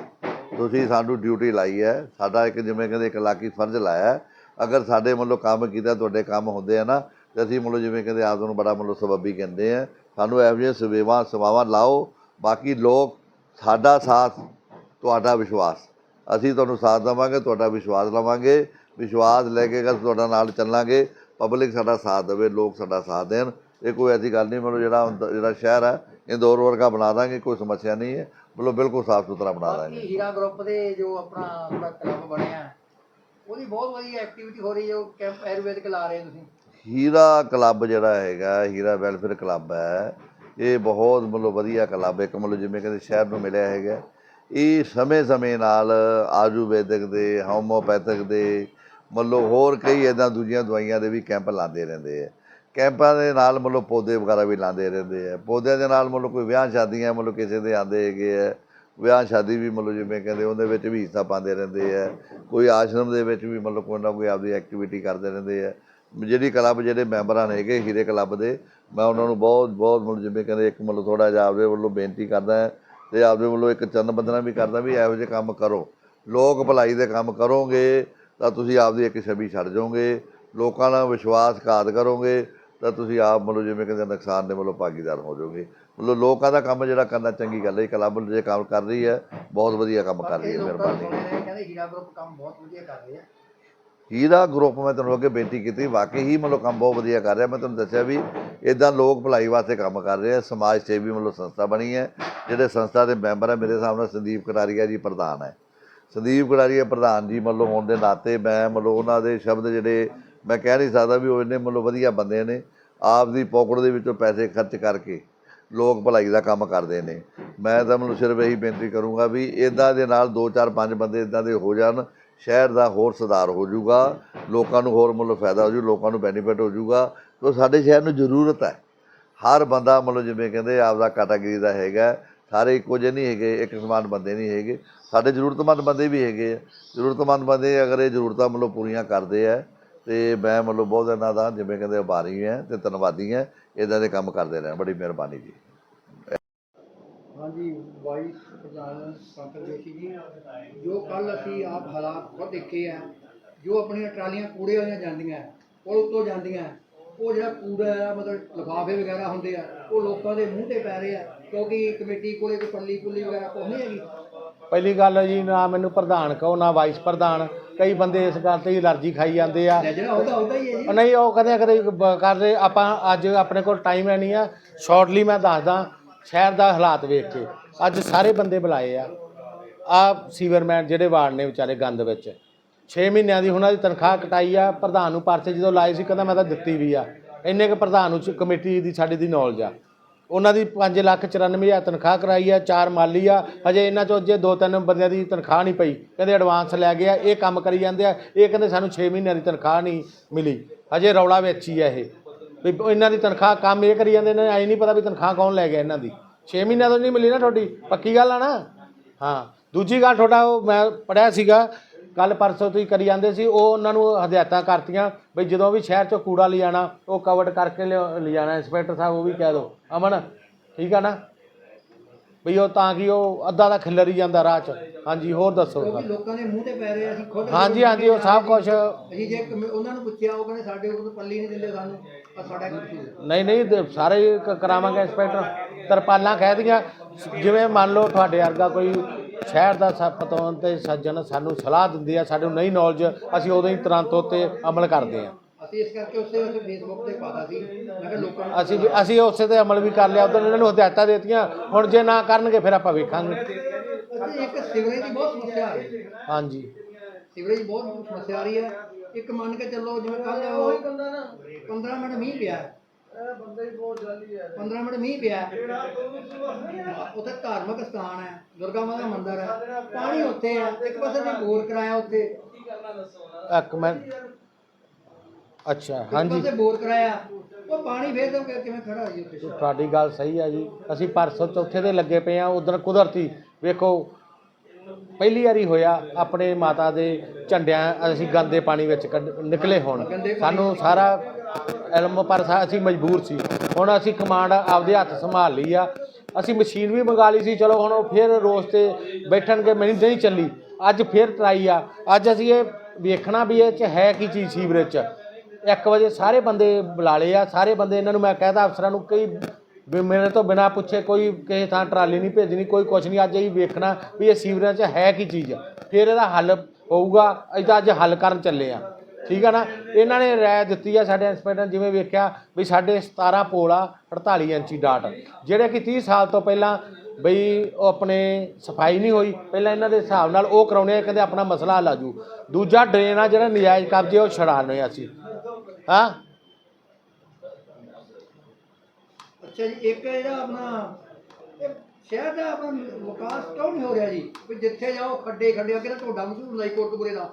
S2: ਤੁਸੀਂ ਸਾਨੂੰ ਡਿਊਟੀ ਲਾਈ ਹੈ। ਸਾਡਾ ਇੱਕ ਜਿਵੇਂ ਕਹਿੰਦੇ ਇੱਕ ਲਾਕੀ ਫਰਜ਼ ਲਾਇਆ ਹੈ। ਅਗਰ ਸਾਡੇ ਮਤਲਬ ਕੰਮ ਕੀਤਾ ਤੁਹਾਡੇ ਕੰਮ ਹੁੰਦੇ ਆ ਨਾ ਤੇ ਅਸੀਂ ਮਤਲਬ ਜਿਵੇਂ ਕਹਿੰਦੇ ਆਪ ਨੂੰ ਬੜਾ ਮਤਲਬ ਸਬੱਬੀ ਕਹਿੰਦੇ ਆ। ਸਾਨੂੰ ਇਹੋ ਜਿਹੀਆਂ ਸੇਵਾਵਾਂ ਸੇਵਾਵਾਂ ਲਾਓ। ਬਾਕੀ ਲੋਕ ਸਾਡਾ ਸਾਥ ਤੁਹਾਡਾ ਵਿਸ਼ਵਾਸ। ਅਸੀਂ ਤੁਹਾਨੂੰ ਸਾਥ ਦੇਵਾਂਗੇ ਤੁਹਾਡਾ ਵਿਸ਼ਵਾਸ ਲਵਾਂਗੇ। ਵਿਸ਼ਵਾਸ ਲੈ ਕੇ ਅਗਰ ਤੁਹਾਡਾ ਨਾਲ ਚੱਲਾਂਗੇ ਪਬਲਿਕ ਸਾਡਾ ਸਾਥ ਦੇਵੇ ਲੋਕ ਸਾਡਾ ਸਾਥ ਦੇਣ। ਇਹ ਕੋਈ ਐਸੀ ਗੱਲ ਨਹੀਂ ਮਤਲਬ ਜਿਹੜਾ ਜਿਹੜਾ ਸ਼ਹਿਰ ਹੈ ਇੰਦੌਰ ਵਰਗਾ ਬਣਾ ਦਾਂਗੇ ਕੋਈ ਸਮੱਸਿਆ ਨਹੀਂ ਹੈ। ਮਤਲਬ ਬਿਲਕੁਲ ਸਾਫ਼ ਸੁਥਰਾ ਬਣਾ ਦਾਂਗੇ।
S1: ਹੀਰਾ ਗਰੁੱਪ ਦੇ ਜੋ ਆਪਣਾ ਕਲੱਬ ਬਣਿਆ ਉਹਦੀ ਬਹੁਤ ਵਧੀਆ ਐਕਟੀਵਿਟੀ ਹੋ ਰਹੀ ਹੈ ਉਹ ਕੈਂਪ ਆਯੁਰਵੈਦਿਕ ਲਾ ਰਹੇ ਤੁਸੀਂ?
S2: ਹੀਰਾ ਕਲੱਬ ਜਿਹੜਾ ਹੈਗਾ ਹੀਰਾ ਵੈਲਫੇਅਰ ਕਲੱਬ ਹੈ ਇਹ ਬਹੁਤ ਮਤਲਬ ਵਧੀਆ ਕਲੱਬ ਹੈ। ਇੱਕ ਮਤਲਬ ਜਿਵੇਂ ਕਹਿੰਦੇ ਸ਼ਹਿਰ ਨੂੰ ਮਿਲਿਆ ਹੈਗਾ। ਇਹ ਸਮੇਂ-ਸਮੇਂ ਨਾਲ ਆਯੁਰਵੈਦਿਕ ਦੇ ਹੋਮੋਪੈਥਿਕ ਦੇ ਮਤਲਬ ਹੋਰ ਕਈ ਇਦਾਂ ਦੂਜੀਆਂ ਦਵਾਈਆਂ ਦੇ ਵੀ ਕੈਂਪ ਲਾਉਂਦੇ ਰਹਿੰਦੇ ਆ। ਕੈਂਪਾਂ ਦੇ ਨਾਲ ਮਤਲਬ ਪੌਦੇ ਵਗੈਰਾ ਵੀ ਲਾਉਂਦੇ ਰਹਿੰਦੇ ਆ। ਪੌਦਿਆਂ ਦੇ ਨਾਲ ਮਤਲਬ ਕੋਈ ਵਿਆਹ ਸ਼ਾਦੀਆਂ ਮਤਲਬ ਕਿਸੇ ਦੇ ਆਉਂਦੇ ਹੈਗੇ ਆ। ਵਿਆਹ ਸ਼ਾਦੀ ਵੀ ਮਤਲਬ ਜਿਵੇਂ ਕਹਿੰਦੇ ਉਹਦੇ ਵਿੱਚ ਵੀ ਹਿੱਸਾ ਪਾਉਂਦੇ ਰਹਿੰਦੇ ਆ। ਕੋਈ ਆਸ਼ਰਮ ਦੇ ਵਿੱਚ ਵੀ ਮਤਲਬ ਕੋਈ ਨਾ ਕੋਈ ਆਪਦੀ ਐਕਟੀਵਿਟੀ ਕਰਦੇ ਰਹਿੰਦੇ ਆ। ਜਿਹੜੀ ਕਲੱਬ ਜਿਹੜੇ ਮੈਂਬਰਾਂ ਨੇ ਹੈਗੇ ਹੀਰੇ ਕਲੱਬ ਦੇ, ਮੈਂ ਉਹਨਾਂ ਨੂੰ ਬਹੁਤ ਬਹੁਤ ਮਤਲਬ ਜਿਵੇਂ ਕਹਿੰਦੇ ਇੱਕ ਮਤਲਬ ਥੋੜਾ ਜਿਹਾ ਆਪਦੇ ਵੱਲੋਂ ਬੇਨਤੀ ਕਰਦਾ ਤੇ ਆਪਦੇ ਵੱਲੋਂ ਇੱਕ ਚੰਨ ਬੰਦਨਾ ਵੀ ਕਰਦਾ ਵੀ ਇਹੋ ਜਿਹੇ ਕੰਮ ਕਰੋ। ਲੋਕ ਭਲਾਈ ਦੇ ਕੰਮ ਕਰੋਗੇ ਤਾਂ ਤੁਸੀਂ ਆਪਦੀ ਇੱਕ ਛਵੀ ਛੱਡ ਜਾਓਗੇ। ਲੋਕਾਂ ਨਾਲ ਵਿਸ਼ਵਾਸਘਾਤ ਕਰੋਗੇ ਤਾਂ ਤੁਸੀਂ ਆਪ ਮਤਲਬ ਜਿਵੇਂ ਕਹਿੰਦੇ ਨੁਕਸਾਨ ਦੇ ਵੱਲੋਂ ਭਾਗੀਦਾਰ ਹੋ ਜਾਓਗੇ। ਮਤਲਬ ਲੋਕਾਂ ਦਾ ਕੰਮ ਜਿਹੜਾ ਕਰਨਾ ਚੰਗੀ ਗੱਲ ਹੈ ਕਲੱਬ ਜੇ ਕੰਮ ਕਰ ਰਹੀ ਹੈ ਬਹੁਤ ਵਧੀਆ ਕੰਮ ਕਰ ਰਹੀ ਹੈ ਮਿਹਰਬਾਨੀ।
S1: ਕਹਿੰਦੇ ਹੀਰਾ ਗਰੁੱਪ ਕੰਮ ਬਹੁਤ ਵਧੀਆ ਕਰ ਰਹੇ ਆ।
S2: ਹੀਰਾ ਗਰੁੱਪ ਮੈਂ ਤੁਹਾਨੂੰ ਅੱਗੇ ਬੇਨਤੀ ਕੀਤੀ, ਵਾਕਈ ਹੀ ਮਤਲਬ ਕੰਮ ਬਹੁਤ ਵਧੀਆ ਕਰ ਰਿਹਾ। ਮੈਂ ਤੁਹਾਨੂੰ ਦੱਸਿਆ ਵੀ ਇਦਾਂ ਲੋਕ ਭਲਾਈ ਵਾਸਤੇ ਕੰਮ ਕਰ ਰਹੇ ਆ, ਸਮਾਜ ਸੇਵੀ ਮਤਲਬ ਸੰਸਥਾ ਬਣੀ ਹੈ, ਜਿਹੜੇ ਸੰਸਥਾ ਦੇ ਮੈਂਬਰ ਹੈ ਮੇਰੇ ਸਾਹਮਣੇ ਸੰਦੀਪ ਕਟਾਰੀਆ ਜੀ ਪ੍ਰਧਾਨ ਹੈ। ਸੰਦੀਪ ਕਟਾਰੀਆ ਪ੍ਰਧਾਨ ਜੀ ਮਤਲਬ ਹੋਣ ਦੇ ਨਾਤੇ ਮੈਂ ਮਤਲਬ ਉਹਨਾਂ ਦੇ ਸ਼ਬਦ ਜਿਹੜੇ ਮੈਂ ਕਹਿ ਨਹੀਂ ਸਕਦਾ ਵੀ ਉਹ ਇੰਨੇ ਮਤਲਬ ਵਧੀਆ ਬੰਦੇ ਨੇ, ਆਪ ਦੀ ਪੋਕਟ ਦੇ ਵਿੱਚੋਂ ਪੈਸੇ ਖਰਚ ਕਰਕੇ ਲੋਕ ਭਲਾਈ ਦਾ ਕੰਮ ਕਰਦੇ ਨੇ। ਮੈਂ ਤਾਂ ਮਤਲਬ ਸਿਰਫ ਇਹੀ ਬੇਨਤੀ ਕਰੂੰਗਾ ਵੀ ਇਦਾਂ ਦੇ ਨਾਲ 2 4 5 ਬੰਦੇ ਇਦਾਂ ਦੇ ਹੋ ਜਾਣ ਸ਼ਹਿਰ ਦਾ ਹੋਰ ਸੁਧਾਰ ਹੋ ਜਾਊਗਾ, ਲੋਕਾਂ ਨੂੰ ਹੋਰ ਮਤਲਬ ਫਾਇਦਾ ਹੋ ਜੂ, ਲੋਕਾਂ ਨੂੰ ਬੈਨੀਫਿਟ ਹੋ ਜਾਊਗਾ। ਕਿਉਂ ਸਾਡੇ ਸ਼ਹਿਰ ਨੂੰ ਜ਼ਰੂਰਤ ਹੈ। ਹਰ ਬੰਦਾ ਮਤਲਬ ਜਿਵੇਂ ਕਹਿੰਦੇ ਆਪਦਾ ਕੈਟਾਗਰੀ ਦਾ ਹੈਗਾ। ਸਾਰੇ ਇੱਕੋ ਜਿਹੇ ਨਹੀਂ ਹੈਗੇ, ਇੱਕ ਸਮਾਨ ਬੰਦੇ ਨਹੀਂ ਹੈਗੇ। ਸਾਡੇ ਜ਼ਰੂਰਤਮੰਦ ਬੰਦੇ ਵੀ ਹੈਗੇ ਆ। ਜ਼ਰੂਰਤਮੰਦ ਬੰਦੇ ਅਗਰ ਇਹ ਜ਼ਰੂਰਤਾਂ ਮਤਲਬ ਪੂਰੀਆਂ ਕਰਦੇ ਆ, ਤੇ ਮੈਂ ਮਤਲਬ ਬਹੁਤ ਇਹਨਾਂ ਦਾ ਜਿਵੇਂ ਕਹਿੰਦੇ ਆਭਾਰੀ ਹਾਂ ਤੇ ਧੰਨਵਾਦੀ ਹਾਂ ਇਦਾਂ ਦੇ ਕੰਮ ਕਰਦੇ ਰਹਿਣ। ਬੜੀ ਮਿਹਰਬਾਨੀ ਜੀ।
S1: ਹਾਂਜੀ ਵਾਈਸ ਪ੍ਰਧਾਨ ਸੰਤ ਜੋਸ਼ੀ ਜੀ। ਜੋ ਕੱਲ ਅਸੀਂ ਆਪ ਹਾਲਾਤ ਖੁਦ ਦੇਖੇ ਆ ਜੋ ਆਪਣੀਆਂ ਟਰਾਲੀਆਂ ਕੂੜੇ ਵਾਲੀਆਂ ਜਾਂਦੀਆਂ ਪੁਲ ਉੱਤੋਂ ਜਾਂਦੀਆਂ ਉਹ ਜਿਹੜਾ ਕੂੜਾ ਆ ਮਤਲਬ ਲਿਫਾਫੇ ਵਗੈਰਾ ਹੁੰਦੇ ਆ ਉਹ ਲੋਕਾਂ ਦੇ ਮੂੰਹ ਤੇ ਪੈ ਰਹੇ ਆ ਕਿਉਂਕਿ ਕਮੇਟੀ ਕੋਲੇ ਕੋਈ ਪੱਲੀ ਪੁੱਲੀ ਵਗੈਰਾ ਕੁਛ ਨਹੀਂ ਹੈਗੀ।
S3: ਪਹਿਲੀ ਗੱਲ ਜੀ ਨਾ ਮੈਨੂੰ ਪ੍ਰਧਾਨ ਕਹੋ ਨਾ ਵਾਈਸ ਪ੍ਰਧਾਨ। ਕਈ ਬੰਦੇ ਇਸ ਗੱਲ ਤੇ ਅਲਰਜੀ ਖਾਈ ਜਾਂਦੇ ਆ।
S1: ਲੈ ਜਿਹੜਾ ਉਹਦਾ ਉਹਦਾ ਹੀ ਹੈ ਜੀ।
S3: ਉਹ ਨਹੀਂ ਉਹ ਕਦੇ ਕਦੇ ਕਰਦੇ ਆਪਾਂ ਅੱਜ ਆਪਣੇ ਕੋਲ ਟਾਈਮ ਹੈ ਨਹੀਂ ਆ। ਸ਼ਾਰਟਲੀ ਮੈਂ ਦੱਸਦਾ ਸ਼ਹਿਰ ਦਾ ਹਾਲਾਤ ਵੇਖ ਕੇ ਅੱਜ ਸਾਰੇ ਬੰਦੇ ਬੁਲਾਏ ਆ। ਆ ਸੀਵਰਮੈਨ ਜਿਹੜੇ ਵਾਰਡ ਨੇ ਵਿਚਾਰੇ ਗੰਦ ਵਿੱਚ। 6 ਮਹੀਨਿਆਂ ਦੀ ਉਹਨਾਂ ਦੀ ਤਨਖਾਹ ਕਟਾਈ ਆ। ਪ੍ਰਧਾਨ ਨੂੰ ਪਰਚੇ ਜਦੋਂ ਲਾਏ ਸੀ, ਕਹਿੰਦਾ ਮੈਂ ਤਾਂ ਦਿੱਤੀ ਵੀ ਆ। ਇੰਨੇ ਕੁ ਪ੍ਰਧਾਨ ਨੂੰ ਕਮੇਟੀ ਦੀ ਸਾਡੇ ਦੀ ਨੌਲੇਜ ਆ। ਉਹਨਾਂ ਦੀ 5 ਲੱਖ 94 ਹਜ਼ਾਰ ਤਨਖਾਹ ਕਰਾਈ ਆ, ਚਾਰ ਮਾਲੀ ਆ। ਹਜੇ ਇਹਨਾਂ ਚੋਂ ਜੇ ਦੋ ਤਿੰਨ ਬੰਦਿਆਂ ਦੀ ਤਨਖਾਹ ਨਹੀਂ ਪਈ। ਕਹਿੰਦੇ ਐਡਵਾਂਸ ਲੈ ਗਿਆ ਇਹ ਕੰਮ ਕਰੀ ਜਾਂਦੇ ਆ। ਇਹ ਕਹਿੰਦੇ ਸਾਨੂੰ 6 ਮਹੀਨਿਆਂ ਦੀ ਤਨਖਾਹ ਨਹੀਂ ਮਿਲੀ। ਹਜੇ ਰੌਲਾ ਵਿੱਚ ਹੀ ਆ ਇਹ। ਵੀ ਇਹਨਾਂ ਦੀ ਤਨਖਾਹ ਕੰਮ ਇਹ ਕਰੀ ਜਾਂਦੇ ਨੇ, ਐ ਨਹੀਂ ਪਤਾ ਵੀ ਤਨਖਾਹ ਕੌਣ ਲੈ ਗਿਆ ਇਹਨਾਂ ਦੀ। 6 ਮਹੀਨਿਆਂ ਤੋਂ ਨਹੀਂ ਮਿਲੀ ਨਾ ਤੁਹਾਡੀ, ਪੱਕੀ ਗੱਲ ਆ ਨਾ? ਹਾਂ, ਦੂਜੀ ਗੱਲ ਤੁਹਾਡਾ ਉਹ ਮੈਂ ਪੜਿਆ ਸੀਗਾ ਕੱਲ ਪਰਸੋਂ ਤੁਸੀਂ ਕਰੀ ਜਾਂਦੇ ਸੀ, ਉਹ ਉਹਨਾਂ ਨੂੰ ਹਦਾਇਤਾਂ ਕਰਤੀਆਂ ਬਈ ਜਦੋਂ ਵੀ ਸ਼ਹਿਰ ਚੋਂ ਕੂੜਾ ਲਿਜਾਣਾ ਉਹ ਕਵਰ ਕਰਕੇ ਲਿਆ- ਲਿਜਾਣਾ ਇੰਸਪੈਕਟਰ ਸਾਹਿਬ ਉਹ ਵੀ ਕਹਿ ਦਿਓ ਅਮਨ, ਠੀਕ ਆ ਨਾ? ਬਈ ਉਹ ਤਾਂ ਕਿ ਉਹ ਅੱਧਾ ਦਾ ਖਿਲਰ ਹੀ ਜਾਂਦਾ ਰਾਹ 'ਚ। ਹਾਂਜੀ ਹੋਰ ਦੱਸੋ।
S1: ਕਿਉਂਕਿ ਲੋਕਾਂ ਦੇ ਮੂੰਹ ਤੇ ਪੈ ਰਹੇ ਆ, ਅਸੀਂ ਖੁਦ
S3: ਹਾਂਜੀ ਹਾਂਜੀ ਉਹ ਸਭ ਕੁਝ
S1: ਅਸੀਂ ਜੇ ਕਮੇ- ਉਹਨਾਂ ਨੂੰ ਪੁੱਛਿਆ ਉਹ ਕਹਿੰਦੇ ਸਾਡੇ ਕੋਲ ਤਾਂ ਪੱਲੀ ਨਹੀਂ ਦਿੰਦੇ ਸਾਨੂੰ ਆ ਸਾਡਾ ਕੀ ਕਸੂਰ
S3: ਨਹੀਂ ਨਹੀਂ ਸਾਰੇ ਕ- ਕਰਾਵਾਂਗੇ ਇੰਸਪੈਕਟਰ। ਤਰਪਾਲਾਂ ਕਹਿ ਦੀਆਂ ਜਿਵੇਂ ਮੰਨ ਲਓ ਤੁਹਾਡੇ ਵਰਗਾ ਕੋਈ ਸ਼ਹਿਰ ਦਾ ਪਤਵੰਤ ਤੇ ਸੱਜਣ ਸਾਨੂੰ ਸਲਾਹ ਦਿੰਦੇ ਆ ਸਾਨੂੰ ਨਹੀਂ ਨੌਲੇਜ ਅਸੀਂ ਉਦੋਂ ਹੀ ਤੁਰੰਤ ਉੱਤੇ ਅਮਲ ਕਰਦੇ ਆ।
S1: ਅਸੀਂ ਇਸ ਕਰਕੇ ਉਸੇ ਉਸੇ ਫੇਸਬੁੱਕ ਤੇ ਪਾਤਾ ਸੀ। ਮੈਂ ਕਿਹਾ ਲੋਕਾਂ ਨੂੰ
S3: ਅਸੀਂ ਵੀ- ਅਸੀਂ ਉਸੇ ਤੇ ਅਮਲ ਵੀ ਕਰ ਲਿਆ ਉਦੋਂ ਇਹਨਾਂ ਨੂੰ ਹਦਾਇਤਾਂ ਦਿੱਤੀਆਂ ਹੁਣ ਜੇ ਨਾ ਕਰਨਗੇ ਫਿਰ ਆਪਾਂ ਵੇਖਾਂਗੇ।
S1: ਇੱਕ ਸਿਵਰੇਜ ਦੀ ਬਹੁਤ ਸਮੱਸਿਆ ਆ ਰਹੀ ਹੈ।
S3: ਹਾਂਜੀ।
S1: ਸਿਵਰੇਜ ਦੀ ਬਹੁਤ ਸਮੱਸਿਆ ਆ ਰਹੀ ਹੈ। ਇੱਕ ਮੰਨ ਕੇ ਚੱਲੋ ਜਿਵੇਂ ਕੱਲ 15 ਮਿੰਟ ਮੀਂਹ ਪਿਆ। 15 ਮਿੰਟ ਮੀਂਹ ਪਿਆ। ਉੱਥੇ ਧਾਰਮਿਕ ਸਥਾਨ ਹੈ ਦੁਰਗਾ ਮਾਤਾ ਦਾ ਮੰਦਿਰ ਹੈ। ਪਾਣੀ ਉੱਥੇ ਹੈ। ਇੱਕ ਪਾਸੇ ਤੇ ਬੋਰ ਕਰਾਇਆ ਉੱਥੇ।
S3: ਇੱਕ ਮਿੰਟ। ਅੱਛਾ
S1: ਇੱਕ
S3: ਹਾਂਜੀ।
S1: ਪਾਸੇ ਬੋਰ ਕਰਾਇਆ। ਉਹ ਪਾਣੀ ਫੇਰ ਕਿਵੇਂ ਖੜਾ ਹੋ ਜੀ ਉੱਥੇ?
S3: ਤੁਹਾਡੀ ਗੱਲ ਸਹੀ ਹੈ ਜੀ। ਅਸੀਂ ਪਰਸੋਂ ਚੌਥੇ ਦੇ ਲੱਗੇ ਪਏ ਆ ਉਧਰ ਕੁਦਰਤੀ ਵੇਖੋ, ਪਹਿਲੀ ਵਾਰੀ ਹੋਇਆ ਆਪਣੇ ਮਾਤਾ ਦੇ ਝੰਡਿਆਂ, ਅਸੀਂ ਗੰਦੇ ਪਾਣੀ ਵਿੱਚ ਕੱਢ- ਨਿਕਲੇ ਹੋਣ। ਸਾਨੂੰ ਸਾਰਾ ਇਲਮ ਪਰ ਅਸੀਂ ਮਜਬੂਰ ਸੀ। ਹੁਣ ਅਸੀਂ ਕਮਾਂਡ ਆਪਦੇ ਹੱਥ ਸੰਭਾਲ ਲਈ ਆ। ਅਸੀਂ ਮਸ਼ੀਨ ਵੀ ਮੰਗਾ ਲਈ ਸੀ, ਚਲੋ ਹੁਣ ਉਹ ਫਿਰ ਰੋਸ ਤੇ ਬੈਠਣਗੇ, ਮੈਨੂੰ ਨਹੀਂ ਚੱਲੀ। ਅੱਜ ਫਿਰ ਟਰਾਈ ਆ। ਅੱਜ ਅਸੀਂ ਇਹ ਵੇਖਣਾ ਵੀ ਇਹ ਚ ਹੈ ਕੀ ਚੀਜ਼ ਸੀਵਰੇਜ ਚ। 1 ਵਜੇ ਸਾਰੇ ਬੰਦੇ ਬੁਲਾ ਲਏ ਆ। ਸਾਰੇ ਬੰਦੇ ਇਹਨਾਂ ਨੂੰ ਮੈਂ ਕਹਿਦਾ ਅਫਸਰਾਂ ਨੂੰ, ਕਈ ਵੀ ਮੇਰੇ ਤੋਂ ਬਿਨਾ ਪੁੱਛੇ ਕੋਈ ਕਿਸੇ ਥਾਂ ਟਰਾਲੀ ਨਹੀਂ ਭੇਜਣੀ, ਕੋਈ ਕੁਛ ਨਹੀਂ। ਅੱਜ ਇਹ ਵੇਖਣਾ ਵੀ ਇਹ ਸੀਵਰੇਜ 'ਚ ਹੈ ਕੀ ਚੀਜ਼। ਫਿਰ ਇਹਦਾ ਹੱਲ ਹੋਊਗਾ ਅਸੀਂ ਤਾਂ ਅੱਜ ਹੱਲ ਕਰਨ ਚੱਲੇ ਆ। ਠੀਕ ਆ ਨਾ? ਇਹਨਾਂ ਨੇ ਰਾਏ ਦਿੱਤੀ ਆ ਸਾਡੇ ਇੰਸਪੈਕਟਰ ਨੇ, ਜਿਵੇਂ ਵੇਖਿਆ ਵੀ ਸਾਡੇ 17 ਪੋਲ ਆ 48 ਇੰਚੀ ਡਾਟ। ਜਿਹੜੇ ਕਿ 30 ਸਾਲ ਤੋਂ ਪਹਿਲਾਂ ਬਈ ਉਹ ਆਪਣੇ ਸਫ਼ਾਈ ਨਹੀਂ ਹੋਈ, ਪਹਿਲਾਂ ਇਹਨਾਂ ਦੇ ਹਿਸਾਬ ਨਾਲ ਉਹ ਕਰਾਉਣੇ ਆ ਕਹਿੰਦੇ ਆਪਣਾ ਮਸਲਾ ਹੱਲ ਆ ਜੂ। ਦੂਜਾ ਡਰੇਨ ਆ ਜਿਹੜਾ ਨਜਾਇਜ਼ ਕਬਜ਼ੇ ਉਹ ਛਡਾਣੇ ਆ ਅਸੀਂ। ਹਾਂ?
S1: ਅੱਛਾ ਜੀ ਇੱਕ ਇਹਦਾ ਆਪਣਾ ਇਹ ਸ਼ਹਿਰ ਦਾ ਆਪਣਾ ਵਿਕਾਸ ਕਿਉਂ ਨਹੀਂ ਹੋ ਰਿਹਾ ਜੀ? ਵੀ ਜਿੱਥੇ ਜਾਓ ਖੱਡੇ ਖੱਡੇ ਅੱਗੇ ਤਾਂ ਤੁਹਾਡਾ ਮਸ਼ਹੂਰ ਜੀ ਕੋਟਕਪੂਰੇ ਦਾ।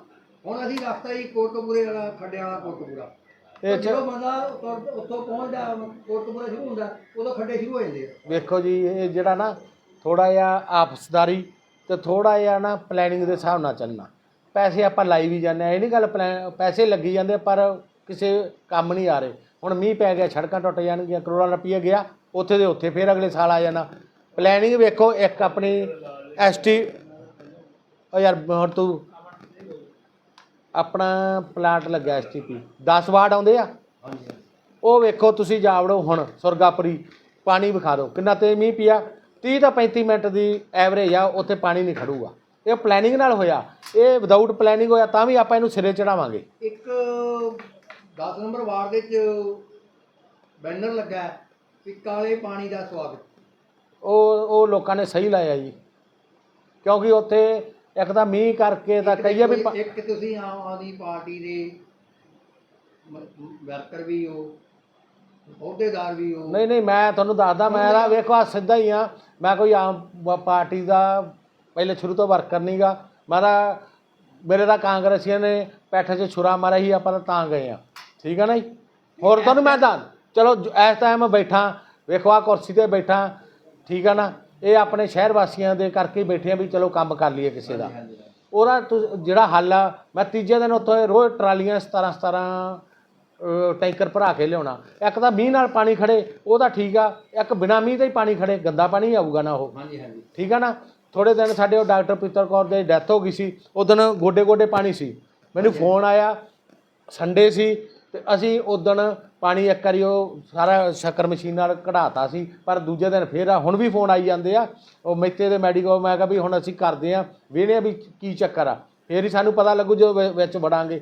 S1: ਹੁਣ ਅਸੀਂ ਰਸਤਾ ਜੀ ਕੋਟਕਪੂਰੇ ਵਾਲਾ ਖੱਡਿਆਂ ਵਾਲਾ ਕੋਟਕਪੂਰਾ।
S3: ਇਹ ਚ-
S1: ਜਦੋਂ ਬੰਦਾ ਉੱਤੋਂ- ਉੱਥੋਂ ਪਹੁੰਚਦਾ ਕੋਟਕਪੂਰਾ ਸ਼ੁਰੂ ਹੁੰਦਾ ਉਦੋਂ ਖੱਡੇ ਸ਼ੁਰੂ ਹੋ ਜਾਂਦੇ ਆ।
S3: ਵੇਖੋ ਜੀ ਇਹ ਜਿਹੜਾ ਨਾ ਥੋੜਾ ਜਿਹਾ ਆਪਸਦਾਰੀ ਤੇ ਥੋੜਾ ਜਿਹਾ ਨਾ ਪਲੈਨਿੰਗ ਦੇ ਹਿਸਾਬ ਨਾਲ ਚੱਲਣਾ। ਪੈਸੇ ਆਪਾਂ ਲਾਈ ਵੀ ਜਾਂਦੇ ਆ ਇਹ ਨਹੀਂ ਗੱਲ ਪਲੈ- ਪੈਸੇ ਲੱਗੀ ਜਾਂਦੇ ਆ, ਪਰ ਕਿਸੇ ਕੰਮ ਨਹੀਂ ਆ ਰਹੇ। ਹੁਣ ਮੀਂਹ ਪੈ ਗਿਆ, ਸੜਕਾਂ ਟੁੱਟ ਜਾਣਗੀਆਂ, ਕਰੋੜਾਂ ਰੁਪਈਆ ਗਿਆ, ਉੱਥੇ ਦੇ ਉੱਥੇ ਫਿਰ ਅਗਲੇ ਸਾਲ ਆ ਜਾਣਾ। ਪਲੈਨਿੰਗ ਵੇਖੋ, ਇੱਕ ਆਪਣੀ ਐਸਟੀ ਓ ਯਾਰ ਹੁਣ ਤੂੰ, ਆਪਣਾ ਪਲਾਂਟ ਲੱਗਾ ਐਸਟੀਪੀ 10 ਵਾਰਡ ਆਉਂਦੇ ਆ। ਉਹ ਵੇਖੋ, ਤੁਸੀਂ ਜਾ ਵੜੋ ਹੁਣ, ਸੁਰਗਾਪੁਰੀ, ਪਾਣੀ ਵਿਖਾ ਦਿਓ। ਕਿੰਨਾ ਤੇ ਮੀਂਹ ਪਿਆ। 30 ਤਾਂ 35 ਮਿੰਟ ਦੀ ਐਵਰੇਜ ਆ, ਉੱਥੇ ਪਾਣੀ ਨਹੀਂ ਖੜੂਗਾ। ਇਹ ਪਲੈਨਿੰਗ ਨਾਲ ਹੋਇਆ। ਇਹ ਵਿਦਆਊਟ ਪਲੈਨਿੰਗ ਹੋਇਆ, ਤਾਂ ਵੀ ਆਪਾਂ ਇਹਨੂੰ ਸਿਰੇ ਚੜਾਵਾਂਗੇ।
S1: ਇੱਕ 10 ਨੰਬਰ ਵਾਰਡ ਦੇ ਵਿੱਚ ਬੈਨਰ ਲੱਗਾ ਹੈ ਵੀ ਕਾਲੇ ਪਾਣੀ ਦਾ ਸਵਾਗਤ।
S3: ਉਹ ਉਹ ਲੋਕਾਂ ਨੇ ਸਹੀ ਲਾਇਆ ਜੀ। ਕਿਉਂਕਿ ਉੱਥੇ ਇੱਕ ਤਾਂ ਮੀਂਹ ਕਰਕੇ ਤਾਂ ਕਹੀਏ ਵੀ ਪਾ-
S1: ਇੱਕ ਤੁਸੀਂ ਆਮ ਆਦਮੀ ਪਾਰਟੀ ਦੇ ਵਰਕਰ ਵੀ ਹੋ ਅਹੁਦੇਦਾਰ ਵੀ ਹੋ।
S3: ਨਹੀਂ ਨਹੀਂ ਮੈਂ ਤੁਹਾਨੂੰ ਦੱਸਦਾ ਮੈਂ ਤਾਂ ਵੇਖੋ ਆ ਸਿੱਧਾ ਹੀ ਆ। ਮੈਂ ਕੋਈ ਆਮ ਪ- ਪਾਰਟੀ ਦਾ ਪਹਿਲੇ ਸ਼ੁਰੂ ਤੋਂ ਵਰਕਰ ਨਹੀਂਗਾ ਮੈਂ ਤਾਂ ਮੇਰੇ ਤਾਂ ਕਾਂਗਰਸੀਆਂ ਨੇ ਪੈਠੇ 'ਚ ਛੁਰਾ ਮਾਰਿਆ ਹੀ ਆਪਾਂ ਤਾਂ ਤਾਂ ਗਏ ਆ। ਠੀਕ ਆ ਨਾ ਜੀ? ਹੋਰ ਤੁਹਾਨੂੰ ਮੈਂ ਦੱਸ ਚਲੋ ਜ- ਇਸ ਟਾਈਮ ਬੈਠਾ ਵੇਖੋ ਆ ਕੁਰਸੀ ਤੇ ਬੈਠਾ ਠੀਕ ਆ ਨਾ? ਇਹ ਆਪਣੇ ਸ਼ਹਿਰ ਵਾਸੀਆਂ ਦੇ ਕਰਕੇ ਹੀ ਬੈਠੇ ਆ ਵੀ ਚਲੋ ਕੰਮ ਕਰ ਲਈਏ ਕਿਸੇ ਦਾ। ਉਹਦਾ ਤੁ- ਜਿਹੜਾ ਹੱਲ ਆ ਮੈਂ ਤੀਜੇ ਦਿਨ ਉੱਥੋਂ ਰੋਜ਼ ਟਰਾਲੀਆਂ 17 17 ਅਹ ਟੈਂਕਰ ਭਰਾ ਕੇ ਲਿਆਉਣਾ। ਇੱਕ ਤਾਂ ਮੀਂਹ ਨਾਲ ਪਾਣੀ ਖੜੇ ਉਹ ਤਾਂ ਠੀਕ ਆ। ਇੱਕ ਬਿਨਾ ਮੀਂਹ ਦੇ ਹੀ ਪਾਣੀ ਖੜੇ ਗੰਦਾ ਪਾਣੀ ਆਊਗਾ ਨਾ ਉਹ।
S1: ਹਾਂਜੀ ਹਾਂਜੀ।
S3: ਠੀਕ ਆ ਨਾ? ਥੋੜੇ ਦਿਨ ਸਾਡੇ ਉਹ ਡਾਕਟਰ ਪਿੱਤਰ ਕੌਰ ਦੇ ਡੈਥ ਹੋ ਗਈ ਸੀ ਉਦੋਂ ਗੋਡੇ ਗੋਡੇ ਪਾਣੀ ਸੀ। ਮੈਨੂੰ ਫੋਨ ਆਇਆ ਸੰਡੇ ਸੀ ਤੇ ਅਸੀਂ ਉਦੋਂ ਪਾਣੀ ਇੱਕ ਵਾਰੀ ਉਹ ਸਾਰਾ ਸ਼ੱਕਰ ਮਸ਼ੀਨ ਨਾਲ ਕਢਾਤਾ ਸੀ ਪਰ ਦੂਜੇ ਦਿਨ ਫੇਰ ਹੁਣ ਵੀ ਫੋਨ ਆਈ ਜਾਂਦੇ ਆ। ਉਹ ਮੈਤੇ ਦੇ ਮੈਡੀਕਲ ਮੈਂ ਕਿਹਾ ਵੀ ਹੁਣ ਅਸੀਂ ਕਰਦੇ ਆ ਵੇਖਦੇ ਆ ਵੀ ਕੀ ਚੱਕਰ ਆ। ਫੇਰ ਹੀ ਸਾਨੂੰ ਪਤਾ ਲੱਗੂ ਜਦੋਂ ਵਿ- ਵਿੱਚ ਵੜਾਂਗੇ।